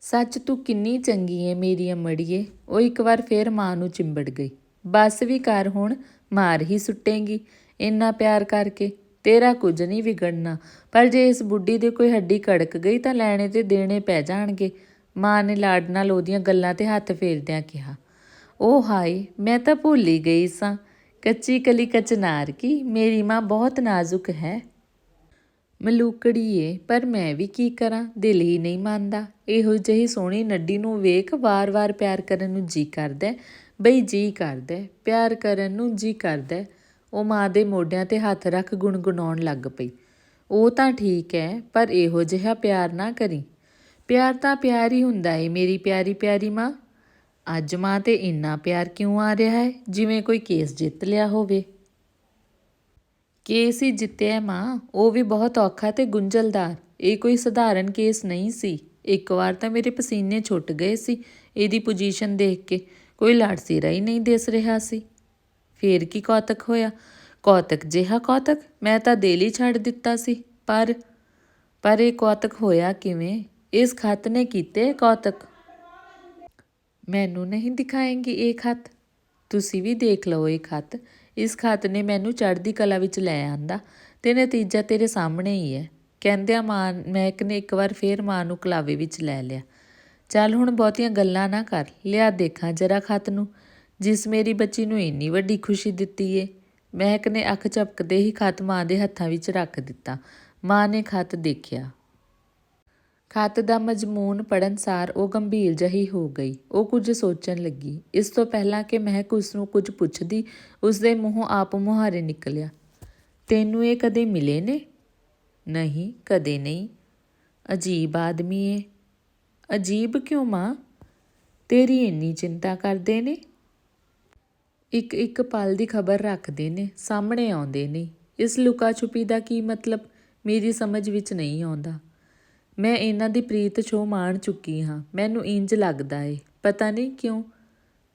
ਸੱਚ ਤੂੰ ਕਿੰਨੀ ਚੰਗੀ ਏ ਮੇਰੀ ਅਮੜੀਏ। ਉਹ ਇੱਕ ਵਾਰ ਫੇਰ ਮਾਂ ਨੂੰ ਚਿੰਬੜ ਗਈ। ਬਸ ਵੀ ਕਰ ਹੁਣ, ਮਾਰ ਹੀ ਸੁੱਟੇਂਗੀ। ਇੰਨਾ ਪਿਆਰ ਕਰਕੇ, ਤੇਰਾ ਕੁਝ ਨਹੀਂ ਵਿਗੜਨਾ। ਪਰ ਜੇ ਇਸ ਬੁੱਢੀ ਦੇ ਕੋਈ ਹੱਡੀ ਕੜਕ ਗਈ ਤਾਂ ਲੈਣੇ ਤੇ ਦੇਣੇ ਪੈ ਜਾਣਗੇ। ਮਾਂ ਨੇ ਲਾਡ ਨਾਲ ਉਹਦੀਆਂ ਗੱਲਾਂ ਤੇ ਹੱਥ ਫੇਰਦਿਆਂ ਕਿਹਾ, ਓ ਹਾਏ, ਮੈਂ ਤਾਂ ਭੁੱਲ ਹੀ ਗਈ ਸਾਂ। ਕੱਚੀ ਕਲੀ ਕਚਨਾਰ ਕੀ, ਮੇਰੀ ਮਾਂ ਬਹੁਤ ਨਾਜ਼ੁਕ ਹੈ। ਮਲੂਕੜੀ ਏ ਪਰ ਮੈਂ ਵੀ ਕੀ ਕਰਾਂ? ਦਿਲ ਹੀ ਨਹੀਂ ਮੰਨਦਾ। ਇਹੋ ਜਿਹੀ ਸੋਹਣੀ ਨੱਡੀ ਨੂੰ ਵੇਖ ਵਾਰ-ਵਾਰ ਪਿਆਰ ਕਰਨ ਨੂੰ ਜੀ ਕਰਦਾ ਬਈ ਜੀ ਕਰਦਾ ਪਿਆਰ ਕਰਨ ਨੂੰ ਜੀ ਕਰਦਾ ਉਹ ਮਾਂ ਦੇ ਮੋਢਿਆਂ ਤੇ ਹੱਥ ਰੱਖ ਗੁਣਗੁਣਾਉਣ ਲੱਗ ਪਈ। ਉਹ ਤਾਂ ਠੀਕ ਹੈ ਪਰ ਇਹੋ ਜਿਹਾ ਪਿਆਰ ਨਾ ਕਰੀ। ਪਿਆਰ ਤਾਂ ਪਿਆਰ ਹੀ ਹੁੰਦਾ ਏ, ਮੇਰੀ ਪਿਆਰੀ ਪਿਆਰੀ ਮਾਂ। ਅੱਜ ਮਾਂ ਤੇ ਇੰਨਾ ਪਿਆਰ ਕਿਉਂ ਆ ਰਿਹਾ ਹੈ ਜਿਵੇਂ ਕੋਈ ਕੇਸ ਜਿੱਤ ਲਿਆ ਹੋਵੇ। ਕੇਸ ਹੀ ਜਿੱਤਿਆ ਮਾਂ। ਉਹ ਵੀ ਬਹੁਤ ਔਖਾ ਤੇ ਗੁੰਝਲਦਾਰ। ਇਹ ਕੋਈ ਸਧਾਰਨ ਕੇਸ ਨਹੀਂ ਸੀ। ਇੱਕ ਵਾਰ ਤਾਂ ਮੇਰੇ ਪਸੀਨੇ ਛੁੱਟ ਗਏ ਸੀ ਇਹਦੀ ਪੋਜੀਸ਼ਨ ਦੇਖ ਕੇ। ਕੋਈ ਲਾੜਸੀ ਹੀ ਨਹੀਂ ਦਿਸ ਰਿਹਾ ਸੀ। ਫੇਰ ਕੀ ਕੌਤਕ ਹੋਇਆ? ਕੌਤਕ ਜਿਹਾ ਕੌਤਕ? ਮੈਂ ਤਾਂ ਦਿਲ ਹੀ ਛੱਡ ਦਿੱਤਾ ਸੀ। ਪਰ ਪਰ ਇਹ ਕੌਤਕ ਹੋਇਆ ਕਿਵੇਂ? ਇਸ ਖਤ ਨੇ ਕੀਤੇ ਕੌਤਕ? ਮੈਨੂੰ ਨਹੀਂ ਦਿਖਾਏਂਗੀ ਇਹ ਖਤ। ਤੁਸੀਂ ਵੀ ਦੇਖ ਲਓ ਇਹ ਖਤ। ਇਸ ਖਤ ਨੇ ਮੈਨੂੰ ਚੜ੍ਹਦੀ ਕਲਾ ਵਿੱਚ ਲੈ ਆਂਦਾ ਤੇ ਨਤੀਜਾ ਤੇਰੇ ਸਾਹਮਣੇ ਹੀ ਹੈ। ਕਹਿੰਦਿਆਂ ਮਾਂ ਮਹਿਕ ਨੇ ਇੱਕ ਵਾਰ ਫੇਰ ਮਾਂ ਨੂੰ ਕਲਾਵੇ ਵਿੱਚ ਲੈ ਲਿਆ। ਚੱਲ ਹੁਣ ਬਹੁਤੀਆਂ ਗੱਲਾਂ ਨਾ ਕਰ। ਲਿਆ ਦੇਖਾਂ ਜਰਾ ਖਤ ਨੂੰ। ਜਿਸ ਮੇਰੀ ਬੱਚੀ ਨੂੰ ਇੰਨੀ ਵੱਡੀ ਖੁਸ਼ੀ ਦਿੱਤੀ ਏ। ਮਹਿਕ ਨੇ ਅੱਖ ਝਪਕਦੇ ਹੀ ਖਤ ਮਾਂ ਦੇ ਹੱਥਾਂ ਵਿੱਚ ਰੱਖ ਦਿੱਤਾ। ਮਾਂ ਨੇ ਖਤ ਦੇਖਿਆ। ਖਤ ਦਾ ਮਜ਼ਮੂਨ ਪੜਨ ਸਾਰ ਉਹ ਗੰਭੀਰ ਜਹੀ ਹੋ ਗਈ। ਉਹ ਕੁਝ ਸੋਚਣ ਲੱਗੀ। ਇਸ ਤੋਂ ਪਹਿਲਾਂ ਕਿ ਮਹਿਕ ਉਸ ਨੂੰ ਕੁਝ ਪੁੱਛਦੀ, ਉਸ ਦੇ ਮੂੰਹੋਂ ਆਪ ਮੁਹਾਰੇ ਨਿਕਲਿਆ। ਤੈਨੂੰ ਇਹ ਕਦੇ ਮਿਲੇ ਨੇ? ਨਹੀਂ, ਕਦੇ ਨਹੀਂ। ਅਜੀਬ ਆਦਮੀ ਏ। ਅਜੀਬ ਕਿਉਂ ਮਾਂ? ਤੇਰੀ ਇੰਨੀ ਚਿੰਤਾ ਕਰਦੇ ਨੇ? ਇੱਕ ਇੱਕ ਪਲ ਦੀ ਖਬਰ ਰੱਖਦੇ ਨੇ, ਸਾਹਮਣੇ ਆਉਂਦੇ ਨੇ। ਇਸ ਲੁਕਾ ਛੁਪੀ ਦਾ ਕੀ ਮਤਲਬ? ਮੇਰੀ ਸਮਝ ਵਿੱਚ ਨਹੀਂ ਆਉਂਦਾ। ਮੈਂ ਇਹਨਾਂ ਦੀ ਪ੍ਰੀਤ ਛੋ ਮਾਣ ਚੁੱਕੀ ਹਾਂ। ਮੈਨੂੰ ਇੰਜ ਲੱਗਦਾ ਏ। ਪਤਾ ਨਹੀਂ ਕਿਉਂ?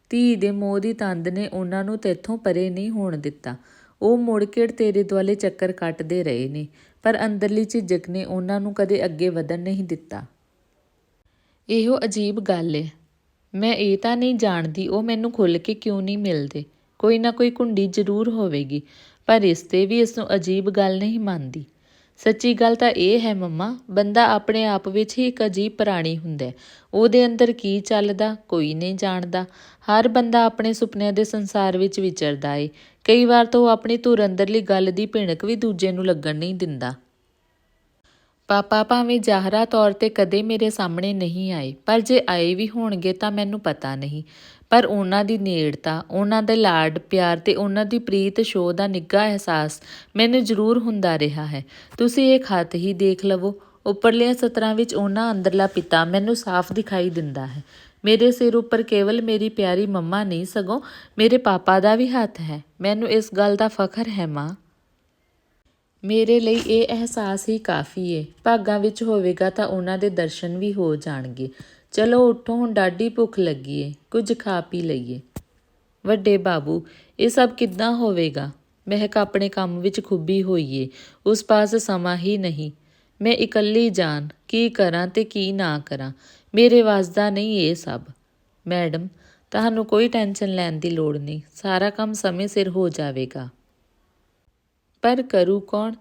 ਧੀ ਦੇ ਮੋਹ ਦੀ ਤੰਦ ਨੇ ਉਹਨਾਂ ਨੂੰ ਤੇਥੋਂ ਪਰੇ ਨਹੀਂ ਹੋਣ ਦਿੱਤਾ। ਉਹ ਮੁੜ ਕੇ ਤੇਰੇ ਦੁਆਲੇ ਚੱਕਰ ਕੱਟਦੇ ਰਹੇ ਨੇ, ਪਰ ਅੰਦਰਲੀ ਝਿਜਕ ਨੇ ਉਹਨਾਂ ਨੂੰ ਕਦੇ ਅੱਗੇ ਵਧਣ ਨਹੀਂ ਦਿੱਤਾ। ਇਹੋ ਅਜੀਬ ਗੱਲ ਏ। ਮੈਂ ਇਹ ਤਾਂ ਨਹੀਂ ਜਾਣਦੀ ਉਹ ਮੈਨੂੰ ਖੁੱਲ ਕੇ ਕਿਉਂ ਨਹੀਂ ਮਿਲਦੇ। ਕੋਈ ਨਾ ਕੋਈ ਕੁੰਡੀ ਜ਼ਰੂਰ ਹੋਵੇਗੀ, ਪਰ ਇਸ ਤੇ ਵੀ ਇਸ ਨੂੰ ਅਜੀਬ ਗੱਲ ਨਹੀਂ ਮੰਨਦੀ। ਸੱਚੀ ਗੱਲ ਤਾਂ ਇਹ ਹੈ ਮੰਮਾ, ਬੰਦਾ ਆਪਣੇ ਆਪ ਵਿੱਚ ਹੀ ਇੱਕ ਅਜੀਬ ਪ੍ਰਾਣੀ ਹੁੰਦਾ ਹੈ। ਉਹਦੇ ਅੰਦਰ ਕੀ ਚੱਲਦਾ, ਕੋਈ ਨਹੀਂ ਜਾਣਦਾ। ਹਰ ਬੰਦਾ ਆਪਣੇ ਸੁਪਨਿਆਂ ਦੇ ਸੰਸਾਰ ਵਿੱਚ ਵਿਚਰਦਾ ਏ। ਕਈ ਵਾਰ ਤਾਂ ਉਹ ਆਪਣੀ ਧੁਰ ਅੰਦਰਲੀ ਗੱਲ ਦੀ ਭਿਣਕ ਵੀ ਦੂਜੇ ਨੂੰ ਲੱਗਣ ਨਹੀਂ ਦਿੰਦਾ। ਪਾਪਾ ਭਾਵੇਂ ਜ਼ਾਹਰਾ ਤੌਰ ਤੇ ਕਦੇ ਮੇਰੇ ਸਾਹਮਣੇ ਨਹੀਂ ਆਏ, ਪਰ ਜੇ ਆਏ ਵੀ ਹੋਣਗੇ ਤਾਂ ਮੈਨੂੰ ਪਤਾ ਨਹੀਂ। ਪਰ ਉਹਨਾਂ ਦੀ ਨੇੜਤਾ, ਉਹਨਾਂ ਦੇ ਲਾਡ ਪਿਆਰ ਤੇ ਉਹਨਾਂ ਦੀ ਪ੍ਰੀਤ ਸ਼ੋਅ ਦਾ ਨਿੱਘਾ ਅਹਿਸਾਸ ਮੈਨੂੰ ਜ਼ਰੂਰ ਹੁੰਦਾ ਰਿਹਾ ਹੈ। ਤੁਸੀਂ ਇਹ ਖਤ ਹੀ ਦੇਖ ਲਵੋ, ਉੱਪਰਲੀਆਂ ਸਤਰਾਂ ਵਿੱਚ ਉਹਨਾਂ ਅੰਦਰਲਾ ਪਿਤਾ ਮੈਨੂੰ ਸਾਫ਼ ਦਿਖਾਈ ਦਿੰਦਾ ਹੈ। ਮੇਰੇ ਸਿਰ ਉੱਪਰ ਕੇਵਲ ਮੇਰੀ ਪਿਆਰੀ ਮੰਮਾ ਨਹੀਂ, ਸਗੋਂ ਮੇਰੇ ਪਾਪਾ ਦਾ ਵੀ ਹੱਥ ਹੈ। ਮੈਨੂੰ ਇਸ ਗੱਲ ਦਾ ਫਖਰ ਹੈ ਮਾਂ। ਮੇਰੇ ਲਈ ਇਹ ਅਹਿਸਾਸ ਹੀ ਕਾਫੀ ਏ। ਭਾਗਾਂ ਵਿੱਚ ਹੋਵੇਗਾ ਤਾਂ ਉਹਨਾਂ ਦੇ ਦਰਸ਼ਨ ਵੀ ਹੋ ਜਾਣਗੇ। ਚਲੋ ਉੱਠੋ, ਹੁਣ ਡਾਢੀ ਭੁੱਖ ਲੱਗੀ ਏ। ਕੁਝ ਖਾ ਪੀ ਲਈਏ। ਵੱਡੇ ਬਾਬੂ, ਇਹ ਸਭ ਕਿੱਦਾਂ ਹੋਵੇਗਾ? ਮਹਿਕ ਆਪਣੇ ਕੰਮ ਵਿੱਚ ਖੁੱਬੀ ਹੋਈ ਏ। ਉਸ ਪਾਸ ਸਮਾਂ ਹੀ ਨਹੀਂ। ਮੈਂ ਇਕੱਲੀ ਜਾਨ, ਕੀ ਕਰਾਂ ਤੇ ਕੀ ਨਾ ਕਰਾਂ? ਮੇਰੇ ਵੱਸਦਾ ਨਹੀਂ ਇਹ ਸਭ। ਮੈਡਮ, ਤੁਹਾਨੂੰ ਕੋਈ ਟੈਨਸ਼ਨ ਲੈਣ ਦੀ ਲੋੜ ਨਹੀਂ। ਸਾਰਾ ਕੰਮ ਸਮੇਂ ਸਿਰ ਹੋ ਜਾਵੇਗਾ। ਪਰ ਕਰੂ ਕੌਣ?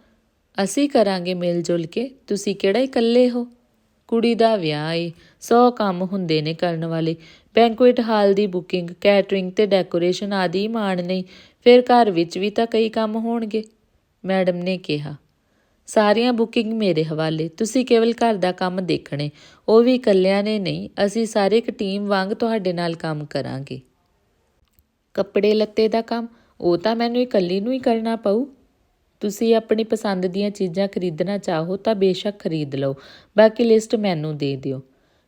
ਅਸੀਂ ਕਰਾਂਗੇ ਮਿਲ ਜੁਲ ਕੇ। ਤੁਸੀਂ ਕਿਹੜਾ ਇਕੱਲੇ ਹੋ? ਕੁੜੀ ਦਾ ਵਿਆਹ ਏ। ਸੌ ਕੰਮ ਹੁੰਦੇ ਨੇ ਕਰਨ ਵਾਲੇ। ਬੈਂਕੁਏਟ ਹਾਲ ਦੀ ਬੁਕਿੰਗ, ਕੈਟਰਿੰਗ ਤੇ ਡੈਕੋਰੇਸ਼ਨ ਆਦਿ ਮਾਣ ਨਹੀਂ। ਫਿਰ ਘਰ ਵਿੱਚ ਵੀ ਤਾਂ ਕਈ ਕੰਮ ਹੋਣਗੇ। ਮੈਡਮ ਨੇ ਕਿਹਾ, ਸਾਰੀਆਂ ਬੁਕਿੰਗ ਮੇਰੇ ਹਵਾਲੇ। ਤੁਸੀਂ ਕੇਵਲ ਘਰ ਦਾ ਕੰਮ ਦੇਖਣੇ। ਉਹ ਵੀ ਇਕੱਲਿਆਂ ਨੇ ਨਹੀਂ। ਅਸੀਂ ਸਾਰੇ ਇੱਕ ਟੀਮ ਵਾਂਗ ਤੁਹਾਡੇ ਨਾਲ ਕੰਮ ਕਰਾਂਗੇ। ਕੱਪੜੇ ਲੱਤੇ ਦਾ ਕੰਮ? ਉਹ ਤਾਂ ਮੈਨੂੰ ਇਕੱਲੀ ਨੂੰ ਹੀ ਕਰਨਾ ਪਊ। ਤੁਸੀਂ ਆਪਣੀ ਪਸੰਦ ਦੀਆਂ ਚੀਜ਼ਾਂ ਖਰੀਦਣਾ ਚਾਹੋ ਤਾਂ ਬੇਸ਼ੱਕ ਖਰੀਦ ਲਓ। ਬਾਕੀ ਲਿਸਟ ਮੈਨੂੰ ਦੇ ਦਿਓ।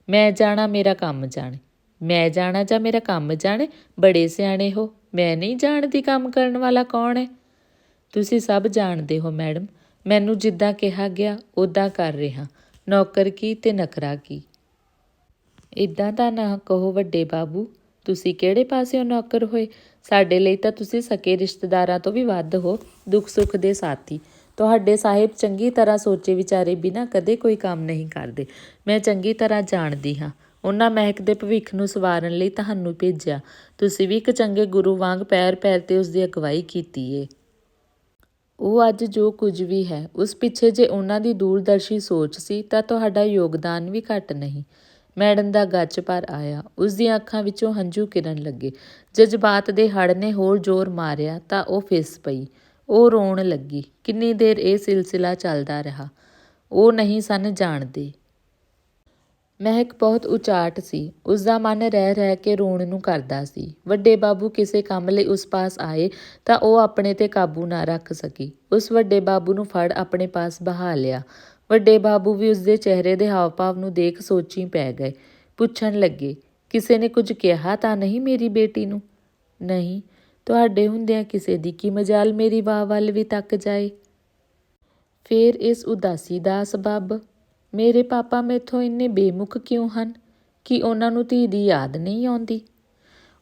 ਮੈਂ ਜਾਣਾ ਮੇਰਾ ਕੰਮ ਜਾਣੇ। ਮੈਂ ਜਾਣਾ ਜਾਂ ਮੇਰਾ ਕੰਮ ਜਾਣੇ? ਬੜੇ ਸਿਆਣੇ ਹੋ। ਮੈਂ ਨਹੀਂ ਜਾਣਦੀ ਕੰਮ ਕਰਨ ਵਾਲਾ ਕੌਣ ਹੈ? ਤੁਸੀਂ ਸਭ ਜਾਣਦੇ ਹੋ ਮੈਡਮ। ਮੈਨੂੰ ਜਿੱਦਾਂ ਕਿਹਾ ਗਿਆ ਉਦਾਂ ਕਰ ਰਿਹਾ। ਨੌਕਰ ਕੀ ਤੇ ਨਕਰਾ ਕੀ? ਇਦਾਂ ਤਾਂ ਨਾ ਕਹੋ ਵੱਡੇ ਬਾਬੂ। ਤੁਸੀਂ ਕਿਹੜੇ ਪਾਸਿਓਂ ਨੌਕਰ ਹੋਏ? ਸਾਡੇ ਲਈ ਤਾਂ ਤੁਸੀਂ ਸਕੇ ਰਿਸ਼ਤੇਦਾਰਾਂ ਤੋਂ ਵੀ ਵੱਧ ਹੋ, ਦੁੱਖ ਸੁੱਖ ਦੇ ਸਾਥੀ। ਤੁਹਾਡੇ ਸਾਹਿਬ ਚੰਗੀ ਤਰ੍ਹਾਂ ਸੋਚੇ ਵਿਚਾਰੇ ਬਿਨਾ ਕਦੇ ਕੋਈ ਕੰਮ ਨਹੀਂ ਕਰਦੇ। ਮੈਂ ਚੰਗੀ ਤਰ੍ਹਾਂ ਜਾਣਦੀ ਹਾਂ। ਉਹਨਾਂ ਮਹਿਕ ਦੇ ਭਵਿੱਖ ਨੂੰ ਸਵਾਰਨ ਲਈ ਤੁਹਾਨੂੰ ਭੇਜਿਆ। ਤੁਸੀਂ ਵੀ ਇੱਕ ਚੰਗੇ ਗੁਰੂ ਵਾਂਗ ਪੈਰ ਪੈਰ ਤੇ ਉਸ ਦੀ ਅਗਵਾਈ ਕੀਤੀ ਏ। ਉਹ ਅੱਜ ਜੋ ਕੁਝ ਵੀ ਹੈ, ਉਸ ਪਿੱਛੇ ਜੇ ਉਹਨਾਂ ਦੀ ਦੂਰਦਰਸ਼ੀ ਸੋਚ ਸੀ, ਤਾਂ ਤੁਹਾਡਾ ਯੋਗਦਾਨ ਵੀ ਘੱਟ ਨਹੀਂ। ਮੈਡਮ ਦਾ ਗੱਜ ਭਰ ਆਇਆ। ਉਸ ਦੀਆਂ ਅੱਖਾਂ ਵਿੱਚੋਂ ਹੰਝੂ ਕਿਰਨ ਲੱਗੇ। ਜਜ਼ਬਾਤ ਦੇ ਹੜ੍ਹ ਨੇ ਹੋਰ ਜ਼ੋਰ ਮਾਰਿਆ ਤਾਂ ਉਹ ਫਿਸ ਪਈ। ਉਹ ਰੋਣ ਲੱਗੀ। ਕਿੰਨੀ ਦੇਰ ਇਹ ਸਿਲਸਿਲਾ ਚੱਲਦਾ ਰਿਹਾ? ਉਹ ਨਹੀਂ ਸਨ ਜਾਣਦੇ। ਮਹਿਕ ਬਹੁਤ ਉਚਾਟ ਸੀ। ਉਸ ਦਾ ਮਨ ਰਹਿ ਰਹਿ ਕੇ ਰੋਣ ਨੂੰ ਕਰਦਾ ਸੀ। ਵੱਡੇ ਬਾਬੂ ਕਿਸੇ ਕੰਮ ਲਈ ਉਸ ਪਾਸ ਆਏ ਤਾਂ ਉਹ ਆਪਣੇ ਤੇ ਕਾਬੂ ਨਾ ਰੱਖ ਸਕੀ। ਉਸ ਵੱਡੇ ਬਾਬੂ ਨੂੰ ਫੜ ਆਪਣੇ ਪਾਸ ਬਹਾ ਲਿਆ। ਵੱਡੇ ਬਾਬੂ ਵੀ ਉਸਦੇ ਚਿਹਰੇ ਦੇ ਹਾਵ-ਭਾਵ ਨੂੰ ਦੇਖ ਸੋਚੀ ਪੈ ਗਏ। ਪੁੱਛਣ ਲੱਗੇ, ਕਿਸੇ ਨੇ ਕੁਝ ਕਿਹਾ ਤਾਂ ਨਹੀਂ ਮੇਰੀ ਬੇਟੀ ਨੂੰ? ਨਹੀਂ, ਤੁਹਾਡੇ ਹੁੰਦਿਆਂ ਕਿਸੇ ਦੀ ਕੀ ਮਜਾਲ ਮੇਰੀ ਵਾਹ ਵੱਲ ਵੀ ਤੱਕ ਜਾਏ? ਫੇਰ ਇਸ ਉਦਾਸੀ ਦਾ ਸਬਬ ਮੇਰੇ ਪਾਪਾ ਮੇਥੋਂ ਇੰਨੇ ਬੇਮੁਖ ਕਿਉਂ ਹਨ ਕਿ ਉਹਨਾਂ ਨੂੰ ਧੀ ਦੀ ਯਾਦ ਨਹੀਂ ਆਉਂਦੀ?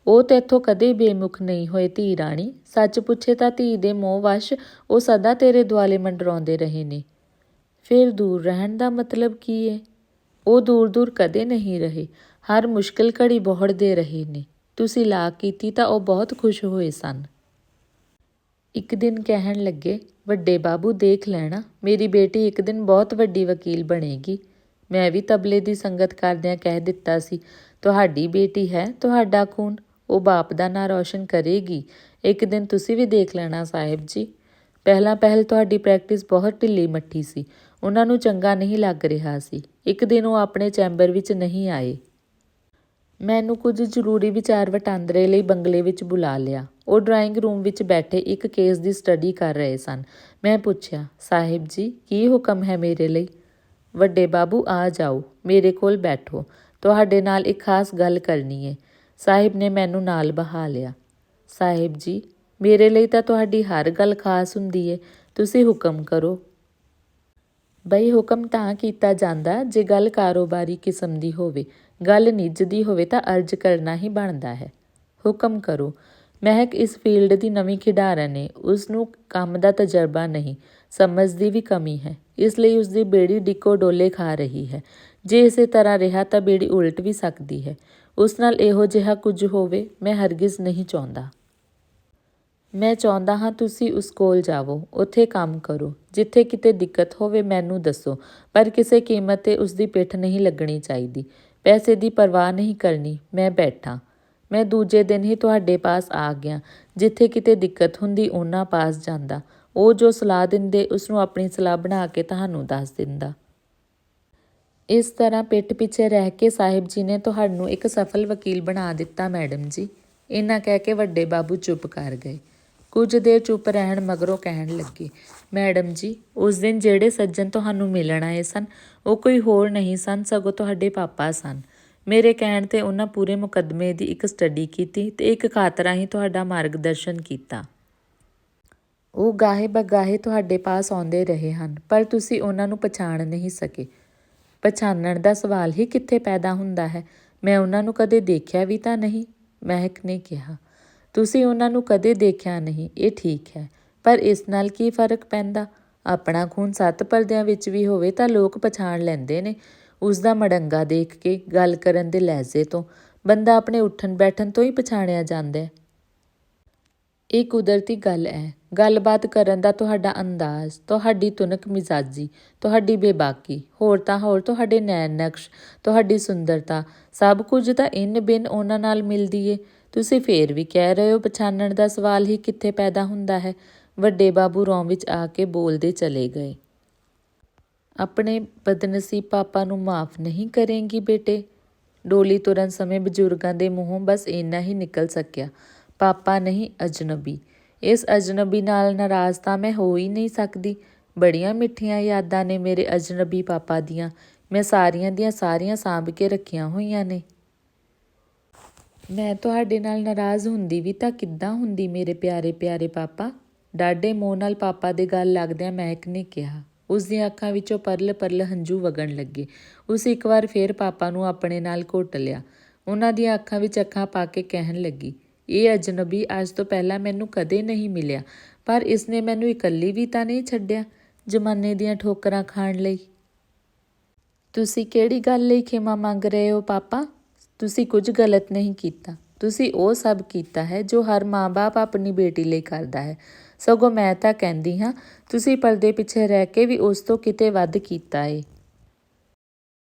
ਉਹ ਤੇਥੋਂ ਕਦੇ ਬੇਮੁਖ ਨਹੀਂ ਹੋਏ ਧੀ ਰਾਣੀ। ਸੱਚ ਪੁੱਛੇ ਤਾਂ ਧੀ ਦੇ ਮੋਹ ਵਸ਼ ਉਹ ਸਦਾ ਤੇਰੇ ਦੁਆਲੇ ਮੰਡਰਾਉਂਦੇ ਰਹੇ ਨੇ। ਫਿਰ ਦੂਰ ਰਹਿਣ ਦਾ ਮਤਲਬ ਕੀ ਹੈ ਉਹ ਦੂਰ ਦੂਰ ਕਦੇ ਨਹੀਂ ਰਹੇ। ਹਰ ਮੁਸ਼ਕਿਲ ਘੜੀ ਬੋਹੜਦੇ ਰਹੇ ਨੇ। ਤੁਸੀਂ ਲਾ ਕੀਤੀ ਤਾਂ ਉਹ ਬਹੁਤ ਖੁਸ਼ ਹੋਏ ਸਨ। ਇੱਕ ਦਿਨ ਕਹਿਣ ਲੱਗੇ, ਵੱਡੇ ਬਾਬੂ, ਦੇਖ ਲੈਣਾ। ਮੇਰੀ ਬੇਟੀ ਇੱਕ ਦਿਨ ਬਹੁਤ ਵੱਡੀ ਵਕੀਲ ਬਣੇਗੀ। ਮੈਂ ਵੀ ਤਬਲੇ ਦੀ ਸੰਗਤ ਕਰਦਿਆਂ ਕਹਿ ਦਿੱਤਾ ਸੀ, ਤੁਹਾਡੀ ਬੇਟੀ ਹੈ, ਤੁਹਾਡਾ ਖੂਨ। ਉਹ ਬਾਪ ਦਾ ਨਾਂ ਰੌਸ਼ਨ ਕਰੇਗੀ। ਇੱਕ ਦਿਨ ਤੁਸੀਂ ਵੀ ਦੇਖ ਲੈਣਾ, ਸਾਹਿਬ ਜੀ। ਪਹਿਲਾਂ ਪਹਿਲ ਤੁਹਾਡੀ ਪ੍ਰੈਕਟਿਸ ਬਹੁਤ ਢਿੱਲੀ ਮੱਠੀ ਸੀ। ਉਹਨਾਂ ਨੂੰ ਚੰਗਾ ਨਹੀਂ ਲੱਗ ਰਿਹਾ ਸੀ। ਇੱਕ ਦਿਨ ਉਹ ਆਪਣੇ ਚੈਂਬਰ ਵਿੱਚ ਨਹੀਂ ਆਏ। ਮੈਨੂੰ ਕੁਝ ਜ਼ਰੂਰੀ ਵਿਚਾਰ ਵਟਾਂਦਰੇ ਲਈ ਬੰਗਲੇ ਵਿੱਚ ਬੁਲਾ ਲਿਆ। ਉਹ ਡਰਾਇੰਗ ਰੂਮ ਵਿੱਚ ਬੈਠੇ ਇੱਕ ਕੇਸ ਦੀ ਸਟੱਡੀ ਕਰ ਰਹੇ ਸਨ। ਮੈਂ ਪੁੱਛਿਆ, ਸਾਹਿਬ ਜੀ, ਕੀ ਹੁਕਮ ਹੈ ਮੇਰੇ ਲਈ? ਵੱਡੇ ਬਾਬੂ, ਆ ਜਾਓ। ਮੇਰੇ ਕੋਲ ਬੈਠੋ। ਤੁਹਾਡੇ ਨਾਲ ਇੱਕ ਖਾਸ ਗੱਲ ਕਰਨੀ ਹੈ ਸਾਹਿਬ ਨੇ ਮੈਨੂੰ ਨਾਲ ਬਹਾ ਲਿਆ। ਸਾਹਿਬ ਜੀ, ਮੇਰੇ ਲਈ ਤਾਂ ਤੁਹਾਡੀ ਹਰ ਗੱਲ ਖਾਸ ਹੁੰਦੀ ਹੈ ਤੁਸੀਂ ਹੁਕਮ ਕਰੋ। ਬਈ ਹੁਕਮ ਤਾਂ ਕੀਤਾ ਜਾਂਦਾ ਜੇ ਗੱਲ ਕਾਰੋਬਾਰੀ ਕਿਸਮ ਦੀ ਹੋਵੇ। ਗੱਲ ਨਿੱਜ ਦੀ ਹੋਵੇ ਤਾਂ ਅਰਜ਼ ਕਰਨਾ ਹੀ ਬਣਦਾ ਹੈ। ਹੁਕਮ ਕਰੋ। ਮਹਿਕ ਇਸ ਫੀਲਡ ਦੀ ਨਵੀਂ ਖਿਡਾਰਨ ਨੇ ਉਸ ਨੂੰ ਕੰਮ ਦਾ ਤਜਰਬਾ ਨਹੀਂ, ਸਮਝ ਦੀ ਵੀ ਕਮੀ ਹੈ। ਇਸ ਲਈ ਉਸ ਦੀ ਬੇੜੀ ਡਿੱਕੋ ਡੋਲੇ ਖਾ ਰਹੀ ਹੈ। ਜੇ ਇਸੇ ਤਰ੍ਹਾਂ ਰਿਹਾ ਤਾਂ ਬੇੜੀ ਉਲਟ ਵੀ ਸਕਦੀ ਹੈ। ਉਸ ਨਾਲ ਇਹੋ ਜਿਹਾ ਕੁਝ ਹੋਵੇ, ਮੈਂ ਹਰਗਿਜ਼ ਨਹੀਂ ਚਾਹੁੰਦਾ। ਮੈਂ ਚਾਹੁੰਦਾ ਹਾਂ ਤੁਸੀਂ ਉਸ ਕੋਲ ਜਾਵੋ, ਉੱਥੇ ਕੰਮ ਕਰੋ। ਜਿੱਥੇ ਕਿਤੇ ਦਿੱਕਤ ਹੋਵੇ ਮੈਨੂੰ ਦੱਸੋ, ਪਰ ਕਿਸੇ ਕੀਮਤ ਤੇ ਉਸ ਦੀ ਪਿੱਠ ਨਹੀਂ ਲੱਗਣੀ ਚਾਹੀਦੀ। ਪੈਸੇ ਦੀ ਪਰਵਾਹ ਨਹੀਂ ਕਰਨੀ, ਮੈਂ ਬੈਠਾ। ਮੈਂ ਦੂਜੇ ਦਿਨ ਹੀ ਤੁਹਾਡੇ ਪਾਸ ਆ ਗਿਆ। ਜਿੱਥੇ ਕਿਤੇ ਦਿੱਕਤ ਹੁੰਦੀ ਉਹਨਾਂ ਪਾਸ ਜਾਂਦਾ। ਉਹ ਜੋ ਸਲਾਹ ਦਿੰਦੇ ਉਸ ਨੂੰ ਆਪਣੀ ਸਲਾਹ ਬਣਾ ਕੇ ਤੁਹਾਨੂੰ ਦੱਸ ਦਿੰਦਾ। ਇਸ ਤਰ੍ਹਾਂ ਪਿੱਠ ਪਿੱਛੇ ਰਹਿ ਕੇ ਸਾਹਿਬ ਜੀ ਨੇ ਤੁਹਾਨੂੰ ਇੱਕ ਸਫਲ ਵਕੀਲ ਬਣਾ ਦਿੱਤਾ, ਮੈਡਮ ਜੀ। ਇਹਨਾਂ ਕਹਿ ਕੇ ਵੱਡੇ ਬਾਬੂ ਚੁੱਪ ਕਰ ਗਏ। ਕੁਝ ਦੇਰ ਚੁੱਪ ਰਹਿਣ ਮਗਰੋਂ ਕਹਿਣ ਲੱਗੇ, ਮੈਡਮ ਜੀ, ਉਸ ਦਿਨ ਜਿਹੜੇ ਸੱਜਣ ਤੁਹਾਨੂੰ ਮਿਲਣ ਆਏ ਸਨ, ਉਹ ਕੋਈ ਹੋਰ ਨਹੀਂ ਸਨ, ਸਗੋਂ ਤੁਹਾਡੇ ਪਾਪਾ ਸਨ। ਮੇਰੇ ਕਹਿਣ ਤੇ ਉਹਨਾਂ ਪੂਰੇ ਮੁਕੱਦਮੇ ਦੀ ਇੱਕ ਸਟੱਡੀ ਕੀਤੀ ਤੇ ਇੱਕ ਖਾਤਰਾ ਹੀ ਤੁਹਾਡਾ ਮਾਰਗਦਰਸ਼ਨ ਕੀਤਾ। ਉਹ ਗਾਹੇ ਬਗਾਹੇ ਤੁਹਾਡੇ ਪਾਸ ਆਉਂਦੇ ਰਹੇ ਹਨ, ਪਰ ਤੁਸੀਂ ਉਹਨਾਂ ਨੂੰ ਪਛਾਣ ਨਹੀਂ ਸਕੇ। ਪਛਾਣਨ ਦਾ ਸਵਾਲ ਹੀ ਕਿੱਥੇ ਪੈਦਾ ਹੁੰਦਾ ਹੈ? ਮੈਂ ਉਹਨਾਂ ਨੂੰ ਕਦੇ ਦੇਖਿਆ ਵੀ ਤਾਂ ਨਹੀਂ, ਮਹਿਕ ਨੇ ਕਿਹਾ। ਤੁਸੀਂ ਉਹਨਾਂ ਨੂੰ ਕਦੇ ਦੇਖਿਆ ਨਹੀਂ, ਇਹ ਠੀਕ ਹੈ। ਪਰ ਇਸ ਨਾਲ ਕੀ ਫ਼ਰਕ ਪੈਂਦਾ? ਆਪਣਾ ਖੂਨ ਸੱਤ ਪਰਦਿਆਂ ਵਿੱਚ ਵੀ ਹੋਵੇ ਤਾਂ ਲੋਕ ਪਛਾਣ ਲੈਂਦੇ ਨੇ। ਉਸ ਦਾ ਮੜੰਗਾ ਦੇਖ ਕੇ ਗੱਲ ਕਰਨ ਦੇ ਲਹਿਜ਼ੇ ਤੋਂ ਬੰਦਾ ਆਪਣੇ ਉੱਠਣ ਬੈਠਣ ਤੋਂ ਹੀ ਪਛਾਣਿਆ ਜਾਂਦਾ ਹੈ। ਇਹ ਕੁਦਰਤੀ ਗੱਲ ਹੈ। ਗੱਲਬਾਤ ਕਰਨ ਦਾ ਤੁਹਾਡਾ ਅੰਦਾਜ਼, ਤੁਹਾਡੀ ਤੁਨਕ ਮਿਜ਼ਾਜੀ, ਤੁਹਾਡੀ ਬੇਬਾਕੀ, ਹੋਰ ਤਾਂ ਹੋਰ ਤੁਹਾਡੇ ਨੈਣ ਨਕਸ਼ ਤੁਹਾਡੀ ਸੁੰਦਰਤਾ, ਸਭ ਕੁਝ ਤਾਂ ਇਨ ਬਿਨ ਉਹਨਾਂ ਨਾਲ ਮਿਲਦੀ ਏ। ਤੁਸੀਂ ਫੇਰ ਵੀ ਕਹਿ ਰਹੇ ਹੋ ਪਛਾਣਨ ਦਾ ਸਵਾਲ ਹੀ ਕਿੱਥੇ ਪੈਦਾ ਹੁੰਦਾ ਹੈ? ਵੱਡੇ ਬਾਬੂ ਰੌਂ ਵਿੱਚ ਆ ਕੇ ਬੋਲਦੇ ਚਲੇ ਗਏ। ਆਪਣੇ ਬਦਨਸੀਬ ਪਾਪਾ ਨੂੰ ਮਾਫ ਨਹੀਂ ਕਰੇਂਗੀ ਬੇਟੇ। ਡੋਲੀ ਤੁਰਨ ਸਮੇਂ ਬਜ਼ੁਰਗਾਂ ਦੇ ਮੂੰਹੋਂ ਬਸ ਇੰਨਾ ਹੀ ਨਿਕਲ ਸਕਿਆ। ਪਾਪਾ ਨਹੀਂ, ਅਜਨਬੀ। ਇਸ ਅਜਨਬੀ ਨਾਲ ਨਾਰਾਜ਼ ਤਾਂ ਮੈਂ ਹੋ ਹੀ ਨਹੀਂ ਸਕਦੀ। ਬੜੀਆਂ ਮਿੱਠੀਆਂ ਯਾਦਾਂ ਨੇ ਮੇਰੇ ਅਜਨਬੀ ਪਾਪਾ ਦੀਆਂ। ਮੈਂ ਸਾਰੀਆਂ ਦੀਆਂ ਸਾਰੀਆਂ ਸਾਂਭ ਕੇ ਰੱਖੀਆਂ ਹੋਈਆਂ ਨੇ। ਮੈਂ ਤੁਹਾਡੇ ਨਾਲ ਨਾਰਾਜ਼ ਹੁੰਦੀ ਵੀ ਤਾਂ ਕਿੱਦਾਂ ਹੁੰਦੀ ਮੇਰੇ ਪਿਆਰੇ ਪਿਆਰੇ ਪਾਪਾ? ਡਾਡੇ ਮੋਹ ਨਾਲ ਪਾਪਾ ਦੇ ਗੱਲ ਲੱਗਦਿਆਂ ਮਹਿਕ ਨੇ ਕਿਹਾ। ਉਸ ਦੀਆਂ ਅੱਖਾਂ ਵਿੱਚੋਂ ਪਰਲ ਪਰਲ ਹੰਝੂ ਵਗਣ ਲੱਗੇ। ਉਸ ਇੱਕ ਵਾਰ ਫੇਰ ਪਾਪਾ ਨੂੰ ਆਪਣੇ ਨਾਲ ਘੁੱਟ ਲਿਆ। ਉਹਨਾਂ ਦੀਆਂ ਅੱਖਾਂ ਵਿੱਚ ਅੱਖਾਂ ਪਾ ਕੇ ਕਹਿਣ ਲੱਗੀ, ਇਹ ਅਜਨਬੀ ਅੱਜ ਤੋਂ ਪਹਿਲਾਂ ਮੈਨੂੰ ਕਦੇ ਨਹੀਂ ਮਿਲਿਆ, ਪਰ ਇਸਨੇ ਮੈਨੂੰ ਇਕੱਲੀ ਵੀ ਤਾਂ ਨਹੀਂ ਛੱਡਿਆ ਜਮਾਨੇ ਦੀਆਂ ਠੋਕਰਾਂ ਖਾਣ ਲਈ। ਤੁਸੀਂ ਕਿਹੜੀ ਗੱਲ ਲਈ ਖਿਮਾ ਮੰਗ ਰਹੇ ਹੋ, ਪਾਪਾ? ਤੁਸੀਂ ਕੁਝ ਗਲਤ ਨਹੀਂ ਕੀਤਾ। ਤੁਸੀਂ ਉਹ ਸਭ ਕੀਤਾ ਹੈ ਜੋ ਹਰ ਮਾਂ-ਬਾਪ ਆਪਣੀ ਬੇਟੀ ਲਈ ਕਰਦਾ ਹੈ। ਸਗੋਂ ਮੈਂ ਤਾਂ ਕਹਿੰਦੀ ਹਾਂ, ਤੁਸੀਂ ਪਰਦੇ ਪਿੱਛੇ ਰਹਿ ਕੇ ਵੀ ਉਸ ਤੋਂ ਕਿਤੇ ਵੱਧ ਕੀਤਾ ਏ।